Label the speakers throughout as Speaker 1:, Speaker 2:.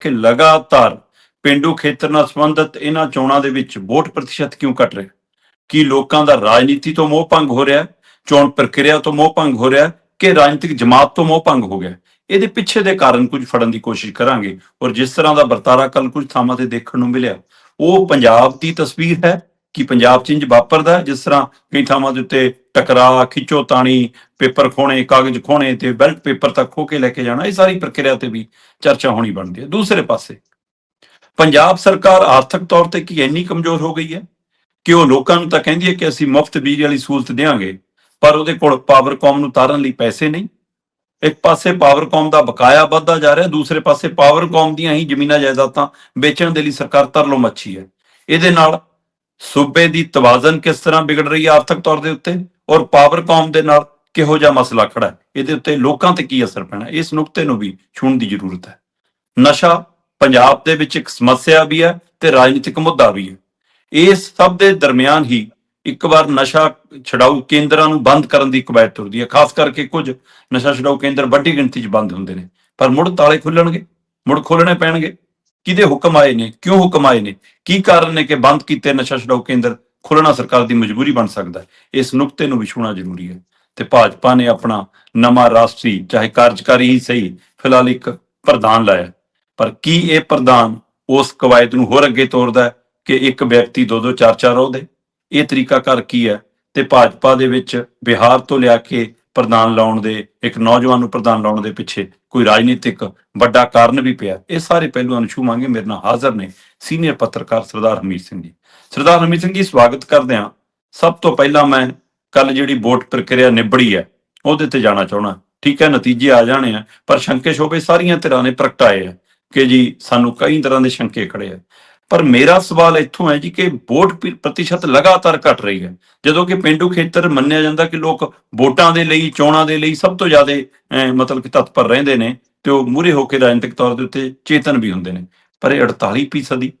Speaker 1: ਕਿ ਲਗਾਤਾਰ ਪਿੰਡੂ ਖੇਤਰ ਨਾਲ ਸੰਬੰਧਿਤ ਇਹਨਾਂ ਚੋਣਾਂ ਦੇ ਵਿੱਚ ਵੋਟ ਪ੍ਰਤੀਸ਼ਤ ਕਿਉਂ ਘਟ ਰਿਹਾ? ਕੀ ਲੋਕਾਂ ਦਾ ਰਾਜਨੀਤੀ ਤੋਂ ਮੋਹ ਭੰਗ ਹੋ ਰਿਹਾ? ਚੋਣ ਪ੍ਰਕਿਰਿਆ ਤੋਂ ਮੋਹ ਭੰਗ ਹੋ ਰਿਹਾ? ਕਿ ਰਾਜਨੀਤਿਕ ਜਮਾਤ ਤੋਂ ਮੋਹ ਭੰਗ ਹੋ ਗਿਆ? ਇਹਦੇ ਪਿੱਛੇ ਦੇ ਕਾਰਨ ਕੁਝ ਫੜਨ ਦੀ ਕੋਸ਼ਿਸ਼ ਕਰਾਂਗੇ ਔਰ ਜਿਸ ਤਰ੍ਹਾਂ ਦਾ ਵਰਤਾਰਾ ਕੱਲ ਕੁਝ ਥਾਵਾਂ ਤੇ ਦੇਖਣ ਨੂੰ ਮਿਲਿਆ, ਉਹ ਪੰਜਾਬ ਦੀ ਤਸਵੀਰ ਹੈ। ਕਿ ਪੰਜਾਬ 'ਚ ਇੰਜ ਵਾਪਰਦਾ ਜਿਸ ਤਰ੍ਹਾਂ ਕਈ ਥਾਵਾਂ ਦੇ ਉੱਤੇ ਟਕਰਾ, ਖਿੱਚੋ ਤਾਣੀ, ਪੇਪਰ ਖੋਣੇ, ਕਾਗਜ਼ ਖੋਣੇ ਤੇ ਬੈਲਟ ਪੇਪਰ ਤੱਕ ਖੋ ਕੇ ਲੈ ਕੇ ਜਾਣਾ, ਇਹ ਸਾਰੀ ਪ੍ਰਕਿਰਿਆ ਤੇ ਵੀ ਚਰਚਾ ਹੋਣੀ ਬਣਦੀ ਹੈ। ਦੂਸਰੇ ਪਾਸੇ, ਪੰਜਾਬ ਸਰਕਾਰ ਆਰਥਿਕ ਤੌਰ ਤੇ ਕੀ ਇੰਨੀ ਕਮਜ਼ੋਰ ਹੋ ਗਈ ਹੈ ਕਿ ਉਹ ਲੋਕਾਂ ਨੂੰ ਤਾਂ ਕਹਿੰਦੀ ਹੈ ਕਿ ਅਸੀਂ ਮੁਫਤ ਬਿਜਲੀ ਵਾਲੀ ਸਹੂਲਤ ਦੇਵਾਂਗੇ ਪਰ ਉਹਦੇ ਕੋਲ ਪਾਵਰਕਾਮ ਨੂੰ ਤਾਰਨ ਲਈ ਪੈਸੇ ਨਹੀਂ। ਇੱਕ ਪਾਸੇ ਪਾਵਰਕਾਮ ਦਾ ਬਕਾਇਆ ਵੱਧਦਾ ਜਾ ਰਿਹਾ, ਦੂਸਰੇ ਪਾਸੇ ਪਾਵਰਕਾਮ ਦੀਆਂ ਹੀ ਜ਼ਮੀਨਾਂ ਜਾਇਦਾਦਾਂ ਵੇਚਣ ਦੇ ਲਈ ਸਰਕਾਰ ਤਰਲੋ ਮੱਛੀ ਹੈ। ਇਹਦੇ ਨਾਲ ਸੂਬੇ ਦੀ ਤਵਾਜ਼ਨ ਕਿਸ ਤਰ੍ਹਾਂ ਵਿਗੜ ਰਹੀ ਹੈ ਆਰਥਿਕ ਤੌਰ ਦੇ ਉੱਤੇ? ਔਰ ਪਾਵਰਕਾਮ ਦੇ ਨਾਲ ਕਿਹੋ ਜਿਹਾ ਮਸਲਾ ਖੜਾ ਇਹਦੇ ਉੱਤੇ ਲੋਕਾਂ ਤੇ ਕੀ ਅਸਰ ਪੈਣਾ ਇਸ ਨੁਕਤੇ ਨੂੰ ਵੀ ਛੂਹਣ ਦੀ ਜ਼ਰੂਰਤ ਹੈ। ਨਸ਼ਾ ਪੰਜਾਬ ਦੇ ਵਿੱਚ ਇੱਕ ਸਮੱਸਿਆ ਵੀ ਹੈ ਤੇ ਰਾਜਨੀਤਿਕ ਮੁੱਦਾ ਵੀ ਹੈ। ਇਸ ਸਭ ਦੇ ਦਰਮਿਆਨ ਹੀ ਇੱਕ ਵਾਰ ਨਸ਼ਾ ਛਡਾਊ ਕੇਂਦਰਾਂ ਨੂੰ ਬੰਦ ਕਰਨ ਦੀ ਕਵਾਇਦ ਤੁਰਦੀ ਹੈ। ਖਾਸ ਕਰਕੇ ਕੁਝ ਨਸ਼ਾ ਛਡਾਊ ਕੇਂਦਰ ਵੱਡੀ ਗਿਣਤੀ 'ਚ ਬੰਦ ਹੁੰਦੇ ਨੇ। ਪਰ ਮੁੜ ਤਾਲੇ ਖੁੱਲਣਗੇ, ਮੁੜ ਖੋਲਣੇ ਪੈਣਗੇ। ਕਿਹਦੇ ਹੁਕਮ ਆਏ ਨੇ, ਕਿਉਂ ਹੁਕਮ ਆਏ ਨੇ? ਕੀ ਕਾਰਨ ਨੇ ਕਿ ਬੰਦ ਕੀਤੇ ਨਸ਼ਾ ਛਡਾਊ ਕੇਂਦਰ? ਖੋਲਣਾ ਸਰਕਾਰ ਦੀ ਮਜਬੂਰੀ ਬਣ ਸਕਦਾ ਹੈ। ਇਸ ਨੁਕਤੇ ਨੂੰ ਵੀ ਜ਼ਰੂਰੀ ਹੈ। ਤੇ ਭਾਜਪਾ ਨੇ ਆਪਣਾ ਨਵਾਂ ਰਾਸ਼ਟਰੀ, ਚਾਹੇ ਕਾਰਜਕਾਰੀ ਹੀ ਸਹੀ, ਫਿਲਹਾਲ ਇੱਕ ਪ੍ਰਧਾਨ ਲਾਇਆ ਪਰ ਕੀ ਇਹ ਪ੍ਰਧਾਨ ਉਸ ਕਵਾਇਦ ਨੂੰ ਹੋਰ ਅੱਗੇ ਤੋਰਦਾ ਹੈ ਕਿ ਇੱਕ ਵਿਅਕਤੀ ਦੋ ਦੋ ਚਾਰ ਚਾਰ ਉਹਦੇ? ਇਹ ਤਰੀਕਾਕਾਰ ਕੀ ਹੈ? ਤੇ ਭਾਜਪਾ ਦੇ ਵਿੱਚ ਬਿਹਾਰ ਤੋਂ ਲਿਆ ਕੇ ਪ੍ਰਧਾਨ ਲਾਉਣ ਦੇ, ਇੱਕ ਨੌਜਵਾਨ ਨੂੰ ਪ੍ਰਧਾਨ ਲਾਉਣ ਦੇ ਪਿੱਛੇ ਕੋਈ ਰਾਜਨੀਤਿਕ ਵੱਡਾ ਕਾਰਨ ਵੀ ਪਿਆ। ਇਹ ਸਾਰੇ ਪਹਿਲੂ ਨੂੰ ਛੂਵਾਂਗੇ ਮੇਰੇ ਨਾਲ ਹਾਜ਼ਰ ਨੇ ਸੀਨੀਅਰ ਪੱਤਰਕਾਰ ਸਰਦਾਰ ਹਮੀਤ ਸਿੰਘ ਜੀ। ਸਰਦਾਰ ਹਮੀਤ ਸਿੰਘ ਜੀ, ਸਵਾਗਤ ਕਰਦੇ ਹਾਂ। ਸਭ ਤੋਂ ਪਹਿਲਾਂ ਮੈਂ ਕੱਲ ਜਿਹੜੀ ਵੋਟ ਪ੍ਰਕਿਰਿਆ ਨਿਬੜੀ ਹੈ, ਉਹਦੇ ਤੇ ਜਾਣਾ ਚਾਹਣਾ ਠੀਕ ਹੈ, ਨਤੀਜੇ ਆ ਜਾਣੇ ਆ, ਪਰ ਸ਼ੰਕੇ ਸ਼ੋਭੇ ਸਾਰੀਆਂ ਧਿਰਾਂ ਨੇ ਪ੍ਰਗਟਾਏ ਆ ਕਿ ਜੀ, ਸਾਨੂੰ ਕਈ ਤਰ੍ਹਾਂ ਦੇ ਸ਼ੰਕੇ ਖੜੇ ਆ। ਪਰ ਮੇਰਾ ਸਵਾਲ ਇੱਥੋਂ ਹੈ ਜੀ ਕਿ ਵੋਟ ਪ੍ਰਤੀਸ਼ਤ ਲਗਾਤਾਰ ਘਟ ਰਹੀ ਹੈ। ਜਦੋਂ ਕਿ ਪਿੰਡੂ ਖੇਤਰ ਮੰਨਿਆ ਜਾਂਦਾ ਕਿ ਲੋਕ ਵੋਟਾਂ ਦੇ ਲਈ, ਚੋਣਾਂ ਦੇ ਲਈ ਸਭ ਤੋਂ ਜ਼ਿਆਦਾ ਮਤਲਬ ਕਿ ਤਤਪਰ ਰਹਿੰਦੇ ਨੇ ਤੇ ਉਹ ਮੂਰੇ ਹੋ ਕੇ ਰਾਜਨੀਤਿਕ ਤੌਰ ਦੇ ਉੱਤੇ ਚੇਤਨ ਵੀ ਹੁੰਦੇ ਨੇ। ਪਰ ਇਹ 48% ਫੀਸਦੀ,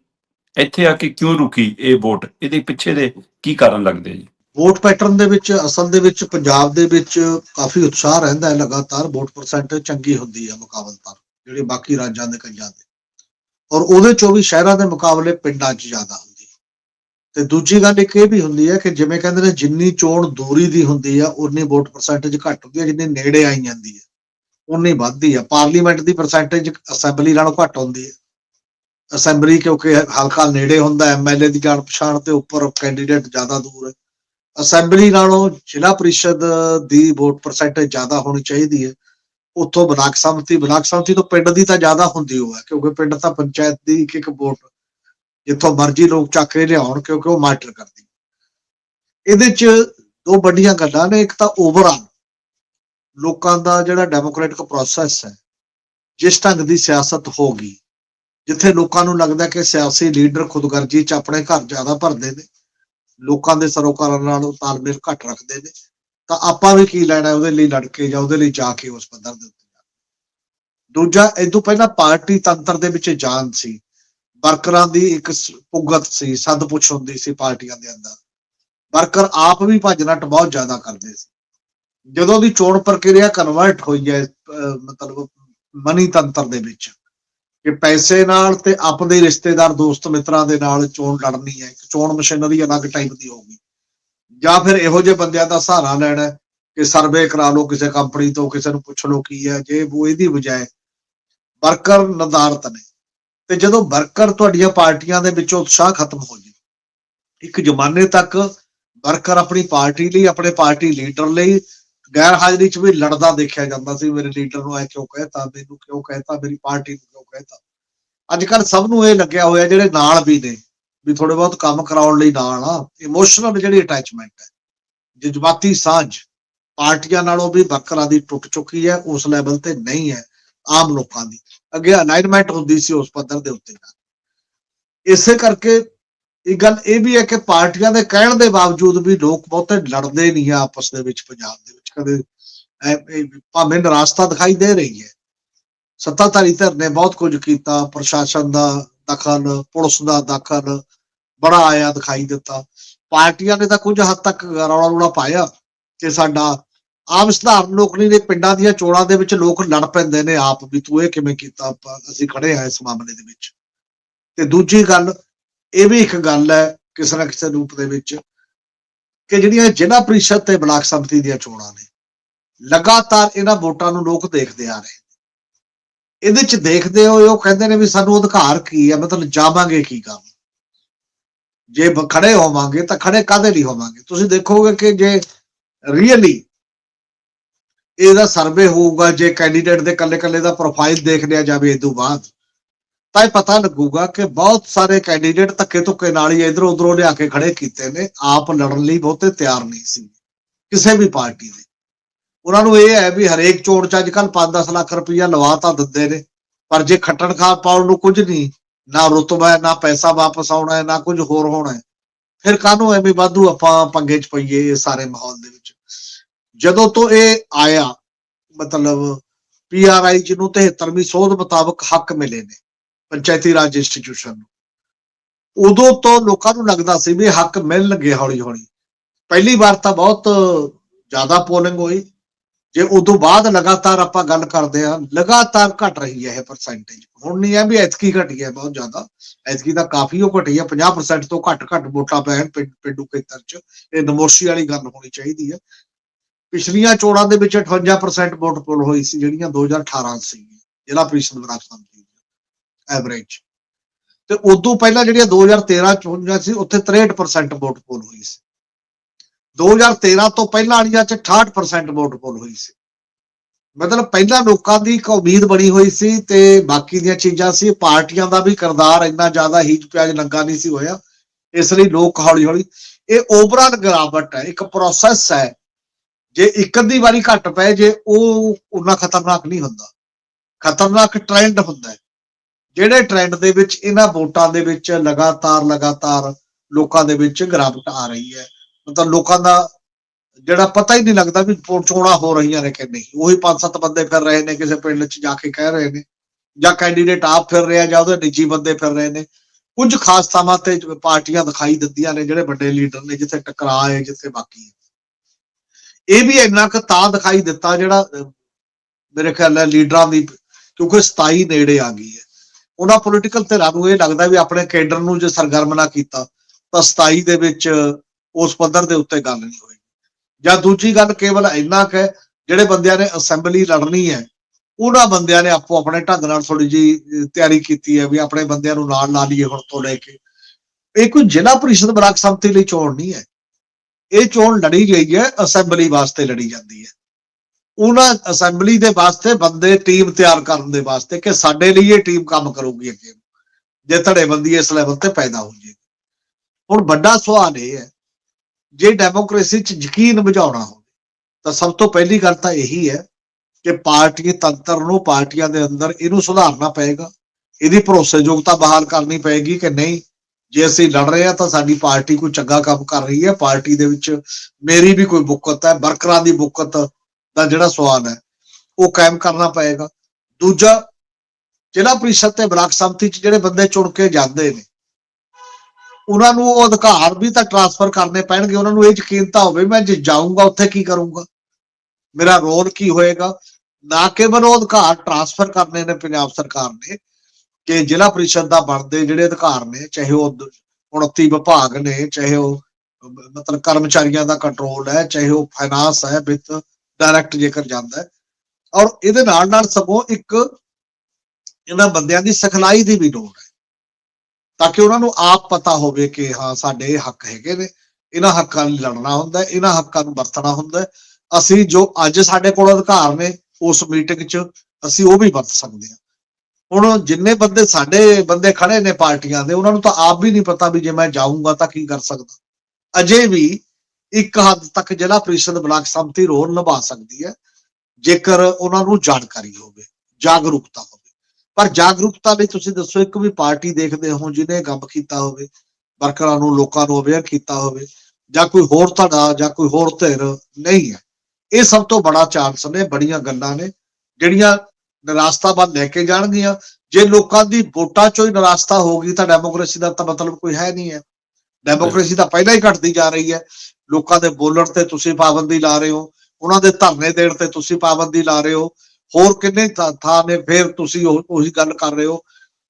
Speaker 1: ਇੱਥੇ ਆ ਕੇ ਕਿਉਂ ਰੁਕੀ ਇਹ ਵੋਟ? ਇਹਦੇ ਪਿੱਛੇ ਦੇ ਕੀ ਕਾਰਨ ਲੱਗਦੇ ਜੀ?
Speaker 2: ਵੋਟ ਪੈਟਰਨ ਦੇ ਵਿੱਚ, ਅਸਲ ਦੇ ਵਿੱਚ, ਪੰਜਾਬ ਦੇ ਵਿੱਚ ਕਾਫੀ ਉਤਸ਼ਾਹ ਰਹਿੰਦਾ ਹੈ। ਲਗਾਤਾਰ ਵੋਟ ਪਰਸੈਂਟ ਚੰਗੀ ਹੁੰਦੀ ਹੈ ਮੁਕਾਬਲਤਨ ਜਿਹੜੇ ਬਾਕੀ ਰਾਜਾਂ ਦੇ ਕਈਆਂ ਦੇ। ਔਰ ਉਹਦੇ ਚੋਂ ਵੀ ਸ਼ਹਿਰਾਂ ਦੇ ਮੁਕਾਬਲੇ ਪਿੰਡਾਂ 'ਚ ਜ਼ਿਆਦਾ ਹੁੰਦੀ ਹੈ। ਤੇ ਦੂਜੀ ਗੱਲ ਇੱਕ ਇਹ ਵੀ ਹੁੰਦੀ ਹੈ ਕਿ ਜਿਵੇਂ ਕਹਿੰਦੇ ਨੇ ਜਿੰਨੀ ਚੋਣ ਦੂਰੀ ਦੀ ਹੁੰਦੀ ਆ, ਉਨੀ ਵੋਟ ਪਰਸੈਂਟੇਜ ਘੱਟ ਹੁੰਦੀ ਹੈ ਜਿੰਨੀ ਨੇੜੇ ਆਈ ਜਾਂਦੀ ਹੈ ਉਨੀ ਵੱਧਦੀ ਆ। ਪਾਰਲੀਮੈਂਟ ਦੀ ਪਰਸੈਂਟੇਜ ਅਸੈਂਬਲੀ ਨਾਲੋਂ ਘੱਟ ਹੁੰਦੀ ਹੈ ਅਸੈਂਬਲੀ ਕਿਉਂਕਿ ਹਲਕਾ ਨੇੜੇ ਹੁੰਦਾ ਐਮਐਲਏ ਦੀ ਜਾਣ ਪਛਾਣ ਤੇ ਉੱਪਰ ਕੈਂਡੀਡੇਟ ਜ਼ਿਆਦਾ ਦੂਰ ਹੈ ਅਸੈਂਬਲੀ ਨਾਲੋਂ ਜ਼ਿਲ੍ਹਾ ਪ੍ਰੀਸ਼ਦ ਦੀ ਵੋਟ ਪਰਸੈਂਟੇਜ ਜ਼ਿਆਦਾ ਹੋਣੀ ਚਾਹੀਦੀ ਹੈ ਉੱਥੋਂ ਬਲਾਕ ਸੰਮਤੀ ਬਲਾਕ ਸੰਮਤੀ ਤੋਂ ਪਿੰਡ ਦੀ ਤਾਂ ਜ਼ਿਆਦਾ ਹੁੰਦੀ ਹੋਆ ਕਿਉਂਕਿ ਪਿੰਡ ਤਾਂ ਪੰਚਾਇਤ ਦੀ ਇੱਕ ਇੱਕ ਵੋਟ ਜਿੱਥੋਂ ਮਰਜ਼ੀ ਲੋਕ ਚੱਕ ਕੇ ਲਿਆਉਣ, ਕਿਉਂਕਿ ਉਹ ਮਾਟਰ ਕਰਦੀ ਇਹਦੇ 'ਚ ਦੋ ਵੱਡੀਆਂ ਗੱਲਾਂ ਨੇ, ਇੱਕ ਤਾਂ ਓਵਰਆਲ ਲੋਕਾਂ ਦਾ ਜਿਹੜਾ ਡੈਮੋਕ੍ਰੈਟਿਕ ਪ੍ਰੋਸੈਸ ਹੈ, ਜਿਸ ਢੰਗ ਦੀ ਸਿਆਸਤ ਹੋ ਗਈ, ਜਿੱਥੇ ਲੋਕਾਂ ਨੂੰ ਲੱਗਦਾ ਕਿ ਸਿਆਸੀ ਲੀਡਰ ਖੁਦਗਰਜੀ 'ਚ ਆਪਣੇ ਘਰ ਜ਼ਿਆਦਾ ਭਰਦੇ ਨੇ, ਲੋਕਾਂ ਦੇ ਸਰੋਕਾਰਾਂ ਨਾਲ ਉਹ ਤਾਲਮੇਲ ਘੱਟ ਰੱਖਦੇ ਨੇ ਤਾਂ ਆਪਾਂ ਵੀ ਕੀ ਲੈਣਾ ਉਹਦੇ ਲਈ ਲੜ ਕੇ ਜਾਂ ਉਹਦੇ ਲਈ ਜਾ ਕੇ ਉਸ ਪੱਧਰ ਦੇ ਉੱਤੇ ਦੂਜਾ ਇਹ ਤੋਂ ਪਹਿਲਾਂ ਪਾਰਟੀ ਤੰਤਰ ਦੇ ਵਿੱਚ ਜਾਨ ਸੀ। ਵਰਕਰਾਂ ਦੀ ਇੱਕ ਸ- ਪੁੱਗਤ ਸੀ, ਸੱਦ ਪੁੱਛ ਹੁੰਦੀ ਸੀ ਪਾਰਟੀਆਂ ਦੇ ਅੰਦਰ। ਵਰਕਰ ਆਪ ਵੀ ਭੱਜ ਨੱਟ ਬਹੁਤ ਜ਼ਿਆਦਾ ਕਰਦੇ ਸੀ। ਜਦੋਂ ਦੀ ਚੋਣ ਪ੍ਰਕਿਰਿਆ ਕਨਵਰਟ ਹੋਈ ਹੈ ਮਤਲਬ ਮਨੀ ਤੰਤਰ ਦੇ ਵਿੱਚ, ਕਿ ਪੈਸੇ ਨਾਲ ਤੇ ਆਪਣੇ ਰਿਸ਼ਤੇਦਾਰ, ਦੋਸਤ ਮਿੱਤਰਾਂ ਦੇ ਨਾਲ ਚੋਣ ਲੜਨੀ ਹੈ, ਇੱਕ ਚੋਣ ਮਸ਼ੀਨਰੀ ਅਲੱਗ ਟਾਈਪ ਦੀ ਹੋਊਗੀ। ਜਾਂ ਫਿਰ ਇਹੋ ਜਿਹੇ ਬੰਦਿਆਂ ਦਾ ਸਹਾਰਾ ਲੈਣਾ ਕਿ ਸਰਵੇ ਕਰਾ ਲਓ ਕਿਸੇ ਕੰਪਨੀ ਤੋਂ, ਕਿਸੇ ਨੂੰ ਪੁੱਛ ਲਓ ਕੀ ਹੈ, ਜੇ ਉਹ ਇਹਦੀ ਬਜਾਏ ਵਰਕਰ ਨਿਰਧਾਰਤ ਨੇ। ਤੇ ਜਦੋਂ ਵਰਕਰ ਤੁਹਾਡੀਆਂ ਪਾਰਟੀਆਂ ਦੇ ਵਿੱਚੋਂ ਉਤਸ਼ਾਹ ਖਤਮ ਹੋ ਜੇ ਇੱਕ ਜ਼ਮਾਨੇ ਤੱਕ ਵਰਕਰ ਆਪਣੀ ਪਾਰਟੀ ਲਈ, ਆਪਣੇ ਪਾਰਟੀ ਲੀਡਰ ਲਈ ਗੈਰ ਹਾਜ਼ਰੀ 'ਚ ਵੀ ਲੜਦਾ ਦੇਖਿਆ ਜਾਂਦਾ ਸੀ, ਮੇਰੇ ਲੀਡਰ ਨੂੰ ਐ ਕਿਉਂ ਕਹਿਤਾ, ਮੈਨੂੰ ਕਿਉਂ ਕਹਿਤਾ, ਮੇਰੀ ਪਾਰਟੀ ਨੂੰ ਕਿਉਂ ਕਹਿਤਾ। ਅੱਜ ਕੱਲ ਸਭ ਨੂੰ ਇਹ ਲੱਗਿਆ ਹੋਇਆ ਜਿਹੜੇ ਨਾਲ ਵੀ ਨੇ ਵੀ ਥੋੜੇ ਬਹੁਤ ਕੰਮ ਕਰਾਉਣ ਲਈ ਨਾਲ ਆ ਇਮੋਸ਼ਨਲ ਜਿਹੜੀ ਅਟੈਚਮੈਂਟ ਹੈ ਜਜ਼ਬਾਤੀ ਸਾਂਝ ਪਾਰਟੀਆਂ ਨਾਲੋਂ ਵੀ ਵਰਕਰਾਂ ਦੀ ਟੁੱਟ ਚੁੱਕੀ ਹੈ, ਉਸ ਲੈਵਲ ਤੇ ਨਹੀਂ ਹੈ ਆਮ ਲੋਕਾਂ ਦੀ। ਅੱਗੇ ਅਲਾਈਨਮੈਂਟ ਹੁੰਦੀ ਸੀ ਉਸ ਪੱਧਰ ਦੇ ਉੱਤੇ ਇਸੇ ਕਰਕੇ ਇਹ ਗੱਲ ਇਹ ਵੀ ਹੈ ਕਿ ਪਾਰਟੀਆਂ ਦੇ ਕਹਿਣ ਦੇ ਬਾਵਜੂਦ ਵੀ ਲੋਕ ਬਹੁਤੇ ਲੜਦੇ ਨਹੀਂ ਆ ਆਪਸ ਦੇ ਵਿੱਚ, ਪੰਜਾਬ ਦੇ ਵਿੱਚ। ਕਦੇ ਭਾਵੇਂ ਨਿਰਾਸ਼ਤਾ ਦਿਖਾਈ ਦੇ ਰਹੀ ਹੈ। ਸੱਤਾਧਾਰੀ ਧਿਰ ਨੇ ਬਹੁਤ ਕੁਝ ਕੀਤਾ, ਪ੍ਰਸ਼ਾਸਨ ਦਾ ਦਖਲ, ਪੁਲਿਸ ਦਾ ਦਖਲ ਬੜਾ ਆਇਆ ਦਿਖਾਈ ਦਿੱਤਾ। ਪਾਰਟੀਆਂ ਨੇ ਤਾਂ ਕੁਝ ਹੱਦ ਤੱਕ ਰੌਲਾ ਰੌਲਾ ਪਾਇਆ ਕਿ ਸਾਡਾ ਆਮ ਸਧਾਰਨ ਲੋਕ ਨਹੀਂ ਨੇ, ਪਿੰਡਾਂ ਦੀਆਂ ਚੋਣਾਂ ਦੇ ਵਿੱਚ ਲੋਕ ਲੜ ਪੈਂਦੇ ਨੇ ਆਪ ਵੀ, ਤੂੰ ਇਹ ਕਿਵੇਂ ਕੀਤਾ ਆਪਾਂ, ਅਸੀਂ ਖੜੇ ਆ ਇਸ ਮਾਮਲੇ ਦੇ ਵਿੱਚ। ਤੇ ਦੂਜੀ ਗੱਲ, ਇਹ ਵੀ ਇੱਕ ਗੱਲ ਹੈ ਕਿਸੇ ਨਾ ਕਿਸੇ ਰੂਪ ਦੇ ਵਿੱਚ ਕਿ ਜਿਹੜੀਆਂ ਜ਼ਿਲ੍ਹਾ ਪ੍ਰੀਸ਼ਦ ਤੇ ਬਲਾਕ ਸੰਮਤੀ ਦੀਆਂ ਚੋਣਾਂ ਨੇ, ਲਗਾਤਾਰ ਇਹਨਾਂ ਵੋਟਾਂ ਨੂੰ ਲੋਕ ਦੇਖਦੇ ਆ ਰਹੇ ਨੇ। ਇਹਦੇ ਚ ਦੇਖਦੇ ਹੋਏ ਉਹ ਕਹਿੰਦੇ ਨੇ ਵੀ ਸਾਨੂੰ ਅਧਿਕਾਰ ਕੀ ਹੈ, ਮਤਲਬ ਜਾਵਾਂਗੇ ਕੀ ਕੰਮ? ਜੇ ਖੜੇ ਹੋਵਾਂਗੇ ਤਾਂ ਖੜੇ ਕਾਦੇ ਲਈ ਹੋਵਾਂਗੇ? ਤੁਸੀਂ ਦੇਖੋਗੇ ਕਿ ਜੇ ਰੀਅਲੀ ਇਹਦਾ ਸਰਵੇ ਹੋਊਗਾ, ਜੇ ਕੈਂਡੀਡੇਟ ਦੇ ਕੱਲੇ-ਕੱਲੇ ਦਾ ਪ੍ਰੋਫਾਈਲ ਦੇਖ ਲਿਆ ਜਾਵੇ ਇਸ ਤੋਂ ਬਾਅਦ, ਤਾਂ ਇਹ ਪਤਾ ਲੱਗੂਗਾ ਕਿ ਬਹੁਤ ਸਾਰੇ ਕੈਂਡੀਡੇਟ ਧੱਕੇ ਧੁੱਕੇ ਨਾਲ ਹੀ ਇਧਰੋਂ ਉਧਰੋਂ ਲਿਆ ਕੇ ਖੜੇ ਕੀਤੇ ਨੇ, ਆਪ ਲੜਨ ਲਈ ਬਹੁਤੇ ਤਿਆਰ ਨਹੀਂ ਸੀ, ਕਿਸੇ ਵੀ ਪਾਰਟੀ ਦੇ। ਉਹਨਾਂ ਨੂੰ ਇਹ ਹੈ ਵੀ ਹਰੇਕ ਚੋਣ ਚ ਅੱਜ ਕੱਲ 5-10 ਲੱਖ ਰੁਪਈਆ ਲਵਾ ਤਾਂ ਦਿੰਦੇ ਨੇ, ਪਰ ਜੇ ਖੱਟਣ ਖਾ ਪਾਉਣ ਨੂੰ ਕੁਝ ਨਹੀਂ ਨਾ ਰੁਤਬਾ ਹੈ, ਨਾ ਪੈਸਾ ਵਾਪਸ ਆਉਣਾ ਹੈ, ਨਾ ਕੁਝ ਹੋਰ ਹੋਣਾ ਹੈ। ਫਿਰ ਕਾਹਨੂੰ ਐਵੇਂ ਵਾਧੂ ਆਪਾਂ ਪੰਗੇ ਚ ਪਈਏ ਇਹ ਸਾਰੇ ਮਾਹੌਲ ਦੇ ਵਿੱਚ? ਜਦੋਂ ਤੋਂ ਇਹ ਆਇਆ, ਮਤਲਬ ਪੀਆਰਆਈ ਜਿਹਨੂੰ 73ਵੀਂ ਸੋਧ ਮੁਤਾਬਕ ਹੱਕ ਮਿਲੇ ਨੇ, ਪੰਚਾਇਤੀ ਰਾਜ ਇੰਸਟੀਚਿਊਸ਼ਨ ਨੂੰ। ਉਦੋਂ ਤੋਂ ਲੋਕਾਂ ਨੂੰ ਲੱਗਦਾ ਸੀ ਵੀ ਹੱਕ ਮਿਲਣਗੇ ਹੌਲੀ ਹੌਲੀ ਪਹਿਲੀ ਵਾਰ ਤਾਂ ਬਹੁਤ ਜ਼ਿਆਦਾ ਪੋਲਿੰਗ ਹੋਈ। ਜੇ ਉਦੋਂ ਬਾਅਦ ਲਗਾਤਾਰ ਆਪਾਂ ਗੱਲ ਕਰਦੇ ਆ ਲਗਾਤਾਰ ਘਟ ਰਹੀ ਹੈ ਇਹ ਪਰਸੈਂਟੇਜ ਹੁਣ ਨਹੀਂ ਹੈ ਵੀ ਐਤਕੀ ਘਟੀ ਹੈ ਬਹੁਤ ਜ਼ਿਆਦਾ। ਐਤਕੀ ਤਾਂ ਕਾਫੀ ਉਹ ਘਟੀ ਹੈ 50% ਤੋਂ ਘੱਟ ਘੱਟ ਵੋਟਾਂ ਪੈਣ ਪਿੰ- ਪਿੰਡੂ ਖੇਤਰ 'ਚ। ਇਹ ਨਮੋਸ਼ੀ ਵਾਲੀ ਗੱਲ ਹੋਣੀ ਚਾਹੀਦੀ ਹੈ। ਪਿਛਲੀਆਂ ਚੋਣਾਂ ਦੇ ਵਿੱਚ 58% ਵੋਟ ਪੋਲ ਹੋਈ ਸੀ, ਜਿਹੜੀਆਂ 2018 'ਚ ਸੀ। ਜ਼ਿਲ੍ਹਾ ਪ੍ਰੀਸ਼ਦ ਬਲਾਕ ਦੀ ਐਵਰੇਜ ਤੇ ਉਦੋਂ ਪਹਿਲਾਂ ਜਿਹੜੀਆਂ 2013 ਚ ਹੋਈਆਂ ਸੀ, ਉੱਥੇ 63% ਵੋਟ ਪੋਲ ਹੋਈ ਸੀ। 2013 ਤੋਂ ਪਹਿਲਾਂ ਵਾਲੀਆਂ ਚ 68% ਵੋਟ ਪੋਲ ਹੋਈ ਸੀ। ਮਤਲਬ ਪਹਿਲਾਂ ਲੋਕਾਂ ਦੀ ਇੱਕ ਉਮੀਦ ਬਣੀ ਹੋਈ ਸੀ ਤੇ ਬਾਕੀ ਦੀਆਂ ਚੀਜ਼ਾਂ ਸੀ। ਪਾਰਟੀਆਂ ਦਾ ਵੀ ਕਰਦਾਰ ਇੰਨਾ ਜ਼ਿਆਦਾ ਹੀਜ ਪਿਆਜ ਲੱਗਾ ਨਹੀਂ ਸੀ ਹੋਇਆ। ਇਸ ਲਈ ਲੋਕ ਹੌਲੀ ਹੌਲੀ ਇਹ ਓਵਰਆਲ ਗਿਰਾਵਟ ਹੈ, ਇੱਕ ਪ੍ਰੋਸੈਸ ਹੈ। ਜੇ ਇੱਕ ਅੱਧੀ ਵਾਰੀ ਘਟ ਪਏ, ਜੇ ਉਹ ਉਨਾ ਖਤਰਨਾਕ ਨਹੀਂ ਹੁੰਦਾ। ਖਤਰਨਾਕ ਟ੍ਰੈਂਡ ਹੁੰਦਾ ਹੈ। ਜਿਹੜੇ ਟ੍ਰੈਂਡ ਦੇ ਵਿੱਚ, ਇਹਨਾਂ ਵੋਟਾਂ ਦੇ ਵਿੱਚ ਲਗਾਤਾਰ ਲਗਾਤਾਰ ਲੋਕਾਂ ਦੇ ਵਿੱਚ ਗਿਰਾਵਟ ਆ ਰਹੀ ਹੈ। ਮਤਲਬ ਲੋਕਾਂ ਦਾ ਜਿਹੜਾ ਪਤਾ ਹੀ ਨਹੀਂ ਲੱਗਦਾ ਵੀ ਚੋਣਾਂ ਹੋ ਰਹੀਆਂ ਨੇ ਕਿ ਨਹੀਂ। ਉਹੀ ਪੰਜ ਸੱਤ ਬੰਦੇ ਫਿਰ ਰਹੇ ਨੇ, ਕਿਸੇ ਪਿੰਡ 'ਚ ਜਾ ਕੇ ਕਹਿ ਰਹੇ ਨੇ। ਜਾਂ ਕੈਂਡੀਡੇਟ ਆਪ ਫਿਰ ਰਿਹਾ ਜਾਂ ਉਹਦੇ ਨਿੱਜੀ ਬੰਦੇ ਫਿਰ ਰਹੇ ਨੇ। ਕੁਝ ਖਾਸ ਥਾਵਾਂ ਤੇ ਪਾਰਟੀਆਂ ਦਿਖਾਈ ਦਿੰਦੀਆਂ ਨੇ ਜਿਹੜੇ ਵੱਡੇ ਲੀਡਰ ਨੇ, ਜਿੱਥੇ ਟਕਰਾਅ ਹੈ, ਜਿੱਥੇ ਬਾਕੀ ਹੈ। ਇਹ ਵੀ ਇੰਨਾ ਕੁ ਤਾਂ ਦਿਖਾਈ ਦਿੱਤਾ ਜਿਹੜਾ ਮੇਰੇ ਖਿਆਲ ਨਾਲ ਲੀਡਰਾਂ ਦੀ, ਕਿਉਂਕਿ 27 ਨੇੜੇ ਆ ਗਈ ਹੈ। ਉਹਨਾਂ ਪੋਲੀਟੀਕਲ ਧਿਰਾਂ ਨੂੰ ਇਹ ਲੱਗਦਾ ਵੀ ਆਪਣੇ ਕੇਡਰ ਨੂੰ ਜੇ ਸਰਗਰਮ ਨਾ ਕੀਤਾ, ਤਾਂ 27 ਦੇ ਵਿੱਚ ਉਸ ਪੱਧਰ ਦੇ ਉੱਤੇ ਗੱਲ ਨਹੀਂ ਹੋਈ ਜਾਂ ਦੂਜੀ ਗੱਲ ਕੇਵਲ ਇੰਨਾ ਕੁ ਹੈ, ਜਿਹੜੇ ਬੰਦਿਆਂ ਨੇ ਅਸੈਂਬਲੀ ਲੜਨੀ ਹੈ, ਉਹਨਾਂ ਬੰਦਿਆਂ ਨੇ ਆਪੋ ਆਪਣੇ ਢੰਗ ਨਾਲ ਥੋੜੀ ਜੀ ਤਿਆਰੀ ਕੀਤੀ ਹੈ ਵੀ ਆਪਣੇ ਬੰਦਿਆਂ ਨੂੰ ਨਾਲ ਲਾ ਲਈਏ ਹੁਣ ਤੋਂ ਲੈ ਕੇ। ਇਹ ਕੋਈ ਜ਼ਿਲ੍ਹਾ ਪ੍ਰੀਸ਼ਦ ਬਲਾਕ ਸੰਮਤੀ ਲਈ ਚੋਣ ਨਹੀਂ ਹੈ। ਇਹ ਚੋਣ ਲੜੀ ਗਈ ਹੈ, ਅਸੈਂਬਲੀ ਵਾਸਤੇ ਲੜੀ ਜਾਂਦੀ ਹੈ। ਉਹਨਾਂ ਅਸੈਂਬਲੀ ਦੇ ਵਾਸਤੇ ਬੰਦੇ ਟੀਮ ਤਿਆਰ ਕਰਨ ਦੇ ਵਾਸਤੇ ਕਿ ਸਾਡੇ ਲਈ ਇਹ ਟੀਮ ਕੰਮ ਕਰੂਗੀ ਅੱਗੇ। ਜੇ ਧੜੇਬੰਦੀ ਇਸ ਲੈਵਲ ਤੇ ਪੈਦਾ ਹੋ ਜੇ। ਹੁਣ ਵੱਡਾ ਸਵਾਲ ਇਹ ਹੈ ਜੇ ਡੈਮੋਕ੍ਰੇਸੀ 'ਚ ਯਕੀਨ ਬੁਝਾਉਣਾ ਹੋਵੇ, ਤਾਂ ਸਭ ਤੋਂ ਪਹਿਲੀ ਗੱਲ ਤਾਂ ਇਹੀ ਹੈ ਕਿ ਪਾਰਟੀ ਤੰਤਰ ਨੂੰ ਪਾਰਟੀਆਂ ਦੇ ਅੰਦਰ ਇਹਨੂੰ ਸੁਧਾਰਨਾ ਪਏਗਾ, ਇਹਦੀ ਭਰੋਸੇਯੋਗਤਾ ਬਹਾਲ ਕਰਨੀ ਪਏਗੀ ਕਿ ਨਹੀਂ, ਜੇ ਅਸੀਂ ਲੜ ਰਹੇ ਹਾਂ ਤਾਂ ਸਾਡੀ ਪਾਰਟੀ ਕੋਈ ਚੰਗਾ ਕੰਮ ਕਰ ਰਹੀ ਹੈ, ਪਾਰਟੀ ਦੇ ਵਿੱਚ ਮੇਰੀ ਵੀ ਕੋਈ ਬੁੱਕਤ ਹੈ, ਵਰਕਰਾਂ ਦੀ ਬੁੱਕਤ ਦਾ ਜਿਹੜਾ ਸਵਾਲ ਹੈ, ਉਹ ਕਾਇਮ ਕਰਨਾ ਪਏਗਾ। ਦੂਜਾ, ਜ਼ਿਲ੍ਹਾ ਪ੍ਰੀਸ਼ਦ ਤੇ ਬਲਾਕ ਸੰਮਤੀ ਚ ਜਿਹੜੇ ਬੰਦੇ ਚੁਣ ਕੇ ਜਾਂਦੇ ਨੇ ਉਹਨਾਂ ਨੂੰ ਉਹ ਅਧਿਕਾਰ ਵੀ ਤਾਂ ਟਰਾਂਸਫਰ ਕਰਨੇ ਪੈਣਗੇ, ਉਹਨਾਂ ਨੂੰ ਇਹ ਯਕੀਨ ਤਾਂ ਹੋਵੇ ਮੈਂ ਜੇ ਜਾਊਂਗਾ, ਉੱਥੇ ਕੀ ਕਰੂੰਗਾ? ਮੇਰਾ ਰੋਲ ਕੀ ਹੋਏਗਾ? ਨਾ ਕੇਵਲ ਉਹ ਅਧਿਕਾਰ ਟਰਾਂਸਫਰ ਕਰਨੇ ਨੇ ਪੰਜਾਬ ਸਰਕਾਰ ਨੇ, ਕਿ ਜ਼ਿਲ੍ਹਾ ਪ੍ਰੀਸ਼ਦ ਦਾ ਬਣਦੇ ਜਿਹੜੇ ਅਧਿਕਾਰ ਨੇ, ਚਾਹੇ ਉਹ ਦ- 29 ਵਿਭਾਗ ਨੇ, ਚਾਹੇ ਉਹ ਮਤਲਬ ਕਰਮਚਾਰੀਆਂ ਦਾ ਕੰਟਰੋਲ ਹੈ, ਚਾਹੇ ਉਹ ਫਾਈਨਾਂਸ ਹੈ ਵਿੱਤ ਡਾਇਰੈਕਟ ਜੇਕਰ ਜਾਂਦਾ ਹੈ, ਔਰ ਇਹਦੇ ਨਾਲ ਨਾਲ ਸਗੋਂ ਇੱਕ ਇਹਨਾਂ ਬੰਦਿਆਂ ਦੀ ਸਿਖਲਾਈ ਦੀ ਵੀ ਲੋੜ ਹੈ। ਤਾਂ ਕਿ ਉਹਨਾਂ ਨੂੰ ਆਪ ਪਤਾ ਹੋਵੇ ਕਿ ਹਾਂ, ਸਾਡੇ ਇਹ ਹੱਕ ਹੈਗੇ ਨੇ। ਇਹਨਾਂ ਹੱਕਾਂ ਲਈ ਲੜਨਾ ਹੁੰਦਾ ਇਹਨਾਂ ਹੱਕਾਂ ਨੂੰ ਵਰਤਣਾ ਹੁੰਦਾ ਅਸੀਂ ਜੋ ਅੱਜ ਸਾਡੇ ਕੋਲ ਅਧਿਕਾਰ ਨੇ, ਉਸ ਮੀਟਿੰਗ 'ਚ ਅਸੀਂ ਉਹ ਵੀ ਵਰਤ ਸਕਦੇ ਹਾਂ। ਹੁਣ ਜਿੰਨੇ ਬੰਦੇ ਸਾਡੇ ਬੰਦੇ ਖੜੇ ਨੇ ਪਾਰਟੀਆਂ ਦੇ, ਉਹਨਾਂ ਨੂੰ ਤਾਂ ਆਪ ਵੀ ਨਹੀਂ ਪਤਾ ਵੀ ਜੇ ਮੈਂ ਜਾਊਂਗਾ ਤਾਂ ਕੀ ਕਰ ਸਕਦਾ। ਅਜੇ ਵੀ ਇੱਕ ਹੱਦ ਤੱਕ ਜ਼ਿਲ੍ਹਾ ਪ੍ਰੀਸ਼ਦ ਬਲਾਕ ਸੰਮਤੀ ਰੋਲ ਨਿਭਾ ਸਕਦੀ ਹੈ, ਜੇਕਰ ਉਹਨਾਂ ਨੂੰ ਜਾਣਕਾਰੀ ਹੋਵੇ, ਜਾਗਰੂਕਤਾ ਹੋਵੇ। ਪਰ ਜਾਗਰੂਕਤਾ ਲਈ ਤੁਸੀਂ ਦੱਸੋ, ਇੱਕ ਵੀ ਪਾਰਟੀ ਦੇਖਦੇ ਹੋ ਜਿਹਨੇ ਕੰਮ ਕੀਤਾ ਹੋਵੇ, ਵਰਕਰਾਂ ਨੂੰ, ਲੋਕਾਂ ਨੂੰ ਅਵੇਅਰ ਕੀਤਾ ਹੋਵੇ, ਜਾਂ ਕੋਈ ਹੋਰ ਧੜਾ ਜਾਂ ਕੋਈ ਹੋਰ ਧਿਰ ਨਹੀਂ ਹੈ, ਇਹ ਸਭ ਤੋਂ ਬੜਾ ਚਾਂਸ ਨੇ, ਬੜੀਆਂ ਗੱਲਾਂ ਨੇ, ਜਿਹੜੀਆਂ ਨਿਰਾਸਤਾ ਵੱਲ ਲੈ ਕੇ ਜਾਣਗੀਆਂ। ਜੇ ਲੋਕਾਂ ਦੀ ਵੋਟਾਂ ਚੋਂ ਹੀ ਨਿਰਾਸਤਾ ਗਈ, ਤਾਂ ਡੈਮੋਕ੍ਰੇਸੀ ਦਾ ਤਾਂ ਮਤਲਬ ਕੋਈ ਹੈ ਨਹੀਂ ਹੈ। ਡੈਮੋਕ੍ਰੇਸੀ ਤਾਂ ਪਹਿਲਾਂ ਹੀ ਘਟਦੀ ਜਾ ਰਹੀ ਹੈ। ਲੋਕਾਂ ਦੇ ਬੋਲਣ ਤੇ ਤੁਸੀਂ ਪਾਬੰਦੀ ਲਾ ਰਹੇ ਹੋ, ਉਹਨਾਂ ਦੇ ਧਰਨੇ ਦੇਣ ਤੇ ਤੁਸੀਂ ਪਾਬੰਦੀ ਲਾ ਰਹੇ ਹੋ। ਹੋਰ ਕਿੰਨੇ ਥਾਂ ਥਾਂ ਨੇ, ਫਿਰ ਤੁਸੀਂ ਉਹ- ਉਹੀ ਗੱਲ ਕਰ ਰਹੇ ਹੋ।